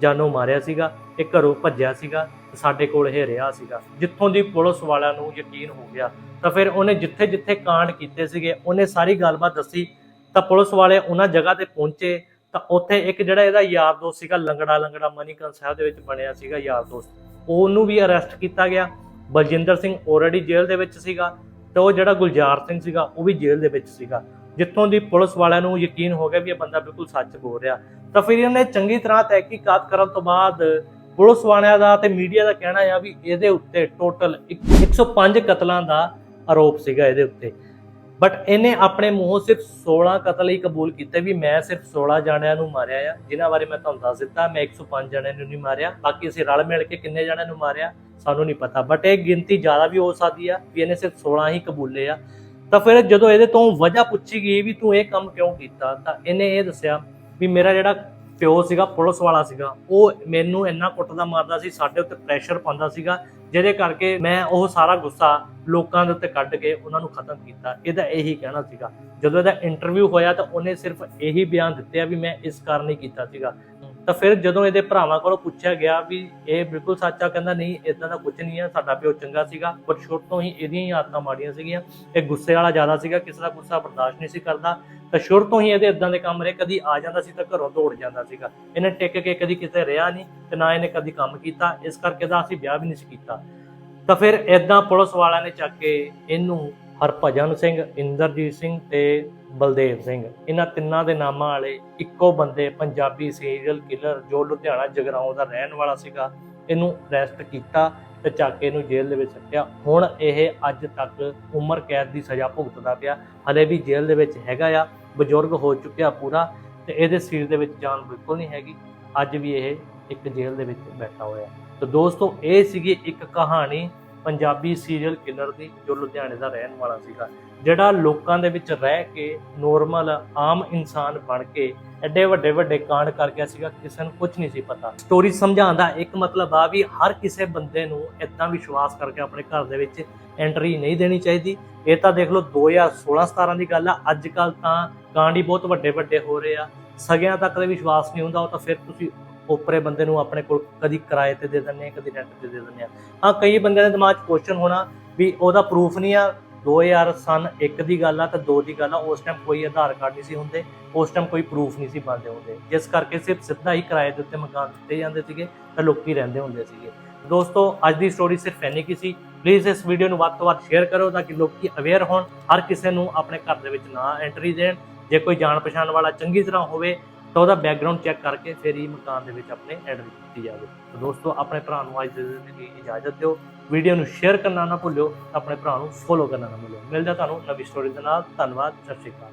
ਜਾਨੋਂ ਮਾਰਿਆ ਸੀਗਾ। ਇਹ ਘਰੋਂ ਭੱਜਿਆ ਸੀਗਾ ਸਾਡੇ ਕੋਲ ਇਹ ਰਿਹਾ ਸੀਗਾ। ਜਿੱਥੋਂ ਦੀ ਪੁਲਿਸ ਵਾਲਿਆਂ ਨੂੰ ਯਕੀਨ ਹੋ ਗਿਆ, ਤਾਂ ਫਿਰ ਉਹਨੇ ਜਿੱਥੇ ਜਿੱਥੇ ਕਾਂਡ ਕੀਤੇ ਸੀਗੇ, ਉਹਨੇ ਸਾਰੀ ਗੱਲਬਾਤ ਦੱਸੀ, ਤਾਂ ਪੁਲਿਸ ਵਾਲੇ ਉਹਨਾਂ ਜਗ੍ਹਾ ਤੇ ਪਹੁੰਚੇ, ਤਾਂ ਉੱਥੇ ਇੱਕ ਜਿਹੜਾ ਇਹਦਾ ਯਾਰ ਦੋਸਤ ਸੀਗਾ, ਲੰਗੜਾ ਲੰਗੜਾ ਮਨੀਕਰਨ ਸਾਹਿਬ ਦੇ ਵਿੱਚ ਬਣਿਆ ਸੀਗਾ ਯਾਰ ਦੋਸਤ। ਉਹਨੂੰ ਵੀ ਅਰੈਸਟ ਕੀਤਾ ਗਿਆ। ਬਲਜਿੰਦਰ ਸਿੰਘ ਆਲਰੇਡੀ ਜੇਲ੍ਹ ਦੇ ਵਿੱਚ ਸੀਗਾ ਤੇ ਉਹ ਜਿਹੜਾ ਗੁਲਜ਼ਾਰ ਸਿੰਘ ਸੀਗਾ, ਉਹ ਵੀ ਜੇਲ੍ਹ ਦੇ ਵਿੱਚ ਸੀਗਾ। ਜਿੱਥੋਂ ਦੀ ਪੁਲਿਸ ਵਾਲਿਆਂ ਨੂੰ ਯਕੀਨ ਹੋ ਗਿਆ ਵੀ ਇਹ ਬੰਦਾ ਬਿਲਕੁਲ ਸੱਚ ਬੋਲ ਰਿਹਾ। ਤਾਂ ਫਿਰ ਇਹਨੇ ਚੰਗੀ ਤਰ੍ਹਾਂ ਤਹਿਕੀਕਾਤ ਕਰਨ ਤੋਂ ਬਾਅਦ ਪੁਲਿਸ ਵਾਲਿਆਂ ਦਾ ਤੇ ਮੀਡੀਆ ਦਾ ਕਹਿਣਾ ਆ ਵੀ ਇਹਦੇ ਉੱਤੇ ਟੋਟਲ 105 ਕਤਲਾਂ ਦਾ ਆਰੋਪ ਸੀਗਾ ਇਹਦੇ ਉੱਤੇ। ਬਟ ਇਹਨੇ ਆਪਣੇ ਮੂੰਹੋਂ ਸਿਰਫ 16 ਕਤਲ ਹੀ ਕਬੂਲ ਕੀਤੇ ਵੀ ਮੈਂ ਸਿਰਫ 16 ਜਣਿਆਂ ਨੂੰ ਮਾਰਿਆ ਆ, ਜਿਨ੍ਹਾਂ ਬਾਰੇ ਮੈਂ ਤੁਹਾਨੂੰ ਦੱਸ ਦਿੱਤਾ, ਮੈਂ 105 ਜਣਿਆਂ ਨੂੰ ਨਹੀਂ ਮਾਰਿਆ, ਬਾਕੀ ਅਸੀਂ ਰਲ ਮਿਲ ਕੇ ਕਿੰਨੇ ਜਣਿਆਂ ਨੂੰ ਮਾਰਿਆ, ਸਾਨੂੰ ਨਹੀਂ ਪਤਾ। ਬਟ ਇਹ ਗਿਣਤੀ ਜ਼ਿਆਦਾ ਵੀ ਹੋ ਸਕਦੀ ਆ ਵੀ ਇਹਨੇ ਸਿਰਫ 16 ਹੀ ਕਬੂਲੇ ਆ। ਤਾਂ ਫਿਰ ਜਦੋਂ ਇਹਦੇ ਤੋਂ ਵਜ੍ਹਾ ਪੁੱਛੀ ਗਈ ਵੀ ਤੂੰ ਇਹ ਕੰਮ ਕਿਉਂ ਕੀਤਾ, ਤਾਂ ਇਹਨੇ ਇਹ ਦੱਸਿਆ ਵੀ ਮੇਰਾ ਜਿਹੜਾ ਪਿਓ ਸੀਗਾ, ਪੁਲਿਸ ਵਾਲਾ ਸੀਗਾ, ਉਹ ਮੈਨੂੰ ਇੰਨਾ ਕੁੱਟਦਾ ਮਾਰਦਾ ਸੀ, ਸਾਡੇ ਉੱਤੇ ਪ੍ਰੈਸ਼ਰ ਪਾਉਂਦਾ ਸੀਗਾ, ਜਿਹਦੇ ਕਰਕੇ ਮੈਂ ਉਹ ਸਾਰਾ ਗੁੱਸਾ ਲੋਕਾਂ ਦੇ ਉੱਤੇ ਕੱਢ ਕੇ ਉਹਨਾਂ ਨੂੰ ਖਤਮ ਕੀਤਾ। ਇਹਦਾ ਇਹੀ ਕਹਿਣਾ ਸੀਗਾ। ਜਦੋਂ ਇਹਦਾ ਇੰਟਰਵਿਊ ਹੋਇਆ ਤਾਂ ਉਹਨੇ ਸਿਰਫ ਇਹੀ ਬਿਆਨ ਦਿੱਤੇ ਆ ਵੀ ਮੈਂ ਇਸ ਕਾਰਨ ਹੀ ਕੀਤਾ ਸੀਗਾ। ਤਾਂ ਫਿਰ ਜਦੋਂ ਇਹਦੇ ਭਰਾਵਾਂ ਕੋਲੋਂ ਪੁੱਛਿਆ ਗਿਆ ਵੀ ਇਹ ਬਿਲਕੁਲ ਸੱਚਾ ਕਹਿੰਦਾ ਨਹੀਂ ਇਦਾਂ ਦਾ ਕੁਝ ਨਹੀਂ ਹੈ ਸਾਡਾ ਪਿਓ ਚੰਗਾ ਸੀਗਾ ਪਰ ਸ਼ੁਰੂ ਤੋਂ ਹੀ ਇਹਦੀਆਂ ਹੀ ਆਦਤਾਂ ਮਾੜੀਆਂ ਸੀਗੀਆਂ, ਇਹ ਗੁੱਸੇ ਵਾਲਾ ਜ਼ਿਆਦਾ ਸੀਗਾ, ਕਿਸੇ ਦਾ ਗੁੱਸਾ ਬਰਦਾਸ਼ਤ ਨਹੀਂ ਸੀ ਕਰਦਾ, ਤਾਂ ਸ਼ੁਰੂ ਤੋਂ ਹੀ ਇਹਦੇ ਇਦਾਂ ਦੇ ਕੰਮ ਰਹੇ, ਕਦੀ ਆ ਜਾਂਦਾ ਸੀ ਤਾਂ ਘਰੋਂ ਦੌੜ ਜਾਂਦਾ ਸੀਗਾ, ਇਹਨੇ ਟਿਕ ਕੇ ਕਦੀ ਕਿਤੇ ਰਿਹਾ ਨਹੀਂ, ਤੇ ਨਾ ਇਹਨੇ ਕਦੀ ਕੰਮ ਕੀਤਾ, ਇਸ ਕਰਕੇ ਦਾ ਅਸੀਂ ਵਿਆਹ ਵੀ ਨਹੀਂ ਸੀ ਕੀਤਾ, ਤਾਂ ਫਿਰ ਇਦਾਂ ਪੁਲਿਸ ਵਾਲਿਆਂ ਨੇ ਚੱਕ ਕੇ ਇਹਨੂੰ ਹਰਭਜਨ ਸਿੰਘ, ਇੰਦਰਜੀਤ ਸਿੰਘ ਤੇ ਬਲਦੇਵ ਸਿੰਘ। ਇਹਨਾਂ ਤਿੰਨਾਂ ਦੇ ਨਾਮਾਂ ਵਾਲੇ ਇੱਕੋ ਬੰਦੇ ਪੰਜਾਬੀ ਸੀਰੀਅਲ ਕਿਲਰ ਜੋ ਲੁਧਿਆਣਾ ਜਗਰਾਉਂ ਦਾ ਰਹਿਣ ਵਾਲਾ ਸੀਗਾ, ਇਹਨੂੰ ਅਰੈਸਟ ਕੀਤਾ ਤੇ ਚਾਕੇ ਕੇ ਇਹਨੂੰ ਜੇਲ੍ਹ ਦੇ ਵਿੱਚ ਸੱਟਿਆ ਹੁਣ ਇਹ ਅੱਜ ਤੱਕ ਉਮਰ ਕੈਦ ਦੀ ਸਜ਼ਾ ਭੁਗਤਦਾ ਪਿਆ। ਹਲੇ ਵੀ ਜੇਲ੍ਹ ਦੇ ਵਿੱਚ ਹੈਗਾ ਆ, ਬਜ਼ੁਰਗ ਹੋ ਚੁੱਕਿਆ ਪੂਰਾ ਤੇ ਇਹਦੇ ਸਰੀਰ ਦੇ ਵਿੱਚ ਜਾਨ ਬਿਲਕੁਲ ਨਹੀਂ ਹੈਗੀ। ਅੱਜ ਵੀ ਇਹ ਇੱਕ ਜੇਲ੍ਹ ਦੇ ਵਿੱਚ ਬੈਠਾ ਹੋਇਆ। ਤਾਂ ਦੋਸਤੋ, ਇਹ ਸੀਗੀ ਇੱਕ ਕਹਾਣੀ ਪੰਜਾਬੀ ਸੀਰੀਅਲ ਕਿਲਰ ਦੀ ਜੋ ਲੁਧਿਆਣੇ ਦਾ ਰਹਿਣ ਵਾਲਾ ਸੀਗਾ, ਜਿਹੜਾ ਲੋਕਾਂ ਦੇ ਵਿੱਚ ਰਹਿ ਕੇ ਨੋਰਮਲ ਆਮ ਇਨਸਾਨ ਬਣ ਕੇ ਐਡੇ ਵੱਡੇ ਵੱਡੇ ਕਾਂਡ ਕਰ ਗਿਆ ਸੀਗਾ, ਕਿਸੇ ਨੂੰ ਕੁਝ ਨਹੀਂ ਸੀ ਪਤਾ। ਸਟੋਰੀ ਸਮਝਾਉਣ ਦਾ ਇੱਕ ਮਤਲਬ ਆ ਵੀ ਹਰ ਕਿਸੇ ਬੰਦੇ ਨੂੰ ਇਦਾਂ ਵਿਸ਼ਵਾਸ ਕਰਕੇ ਆਪਣੇ ਘਰ ਦੇ ਵਿੱਚ ਐਂਟਰੀ ਨਹੀਂ ਦੇਣੀ ਚਾਹੀਦੀ। ਇਹ ਤਾਂ ਦੇਖ ਲਓ 2016 17 ਦੀ ਗੱਲ ਆ, ਅੱਜ ਕੱਲ ਤਾਂ ਕਾਂਡ ਹੀ ਬਹੁਤ ਵੱਡੇ ਵੱਡੇ ਹੋ ਰਹੇ ਆ। ਸਗਿਆਂ ਤੱਕ ਦੇ ਵਿਸ਼ਵਾਸ ਨਹੀਂ ਹੁੰਦਾ, ਉਹ ਤਾਂ ਫਿਰ ਤੁਸੀਂ ਉੱਪਰੇ ਬੰਦੇ ਨੂੰ ਆਪਣੇ ਕੋਲ ਕਦੀ ਕਿਰਾਏ ਤੇ ਦੇ ਦਿੰਦੇ ਆ ਕਦੀ ਰੈਂਟ ਤੇ ਦੇ ਦਿੰਦੇ ਆ ਹਾਂ, ਕਈ ਬੰਦਿਆਂ ਦੇ ਦਿਮਾਗ 'ਚ ਕੁਐਸਚਨ ਹੋਣਾ ਵੀ ਉਹਦਾ ਪ੍ਰੂਫ ਨਹੀਂ ਆ। 2000 ਸਨ 1 ਦੀ ਗੱਲ ਆ ਤੇ 2 ਦੀ ਗੱਲ ਆ। ਉਸ ਟਾਈਮ ਕੋਈ ਆਧਾਰ ਕਾਰਡ ਨਹੀਂ ਸੀ ਹੁੰਦੇ, ਉਸ ਟਾਈਮ ਕੋਈ ਪ੍ਰੂਫ ਨਹੀਂ ਸੀ ਬਣਦੇ ਹੁੰਦੇ। ਜਿਸ ਕਰਕੇ ਸਿਰਫ ਸਿੱਧਾ ਹੀ ਕਿਰਾਏ ਦੇ ਉੱਤੇ ਮਕਾਨ ਦਿੱਤੇ ਜਾਂਦੇ ਸੀਗੇ ਤਾਂ ਲੋਕੀ ਰਹਿੰਦੇ ਹੁੰਦੇ ਸੀਗੇ। ਦੋਸਤੋ, ਅੱਜ ਦੀ ਸਟੋਰੀ ਸਿਰਫ ਇੰਨੀ ਕੀ ਸੀ। ਪਲੀਜ਼ ਇਸ ਵੀਡੀਓ ਨੂੰ ਵੱਧ ਤੋਂ ਵੱਧ ਸ਼ੇਅਰ ਕਰੋ ਤਾਂ ਕਿ ਲੋਕੀ ਅਵੇਅਰ ਹੋਣ। ਹਰ ਕਿਸੇ ਨੂੰ ਆਪਣੇ ਘਰ ਦੇ ਵਿੱਚ ਨਾ ਐਂਟਰੀ ਦੇਣ। ਜੇ ਕੋਈ ਜਾਣ ਪਛਾਣ ਵਾਲਾ ਚੰਗੀ ਤਰ੍ਹਾਂ ਹੋਵੇ ਤਾਂ ਉਹਦਾ ਬੈਕਗ੍ਰਾਉਂਡ ਚੈੱਕ ਕਰਕੇ ਫਿਰ ਹੀ ਮਕਾਨ ਦੇ ਵਿੱਚ ਆਪਣੇ ਐਡਮਿਟ ਕੀਤੀ ਜਾਵੇ। ਤਾਂ ਦੋਸਤੋ, ਆਪਣੇ ਭਰਾ ਨੂੰ ਅੱਜ ਦੇ ਦਿਨ ਲਈ ਇਜਾਜ਼ਤ ਦਿਓ। ਵੀਡੀਓ ਨੂੰ ਸ਼ੇਅਰ ਕਰਨਾ ਨਾ ਭੁੱਲਿਓ, ਆਪਣੇ ਭਰਾ ਨੂੰ ਫੋਲੋ ਕਰਨਾ ਨਾ ਭੁੱਲਿਓ। ਮਿਲਦਾ ਤੁਹਾਨੂੰ ਨਵੀਂ ਸਟੋਰੀ ਦੇ ਨਾਲ। ਧੰਨਵਾਦ, ਸਤਿ ਸ਼੍ਰੀ ਅਕਾਲ।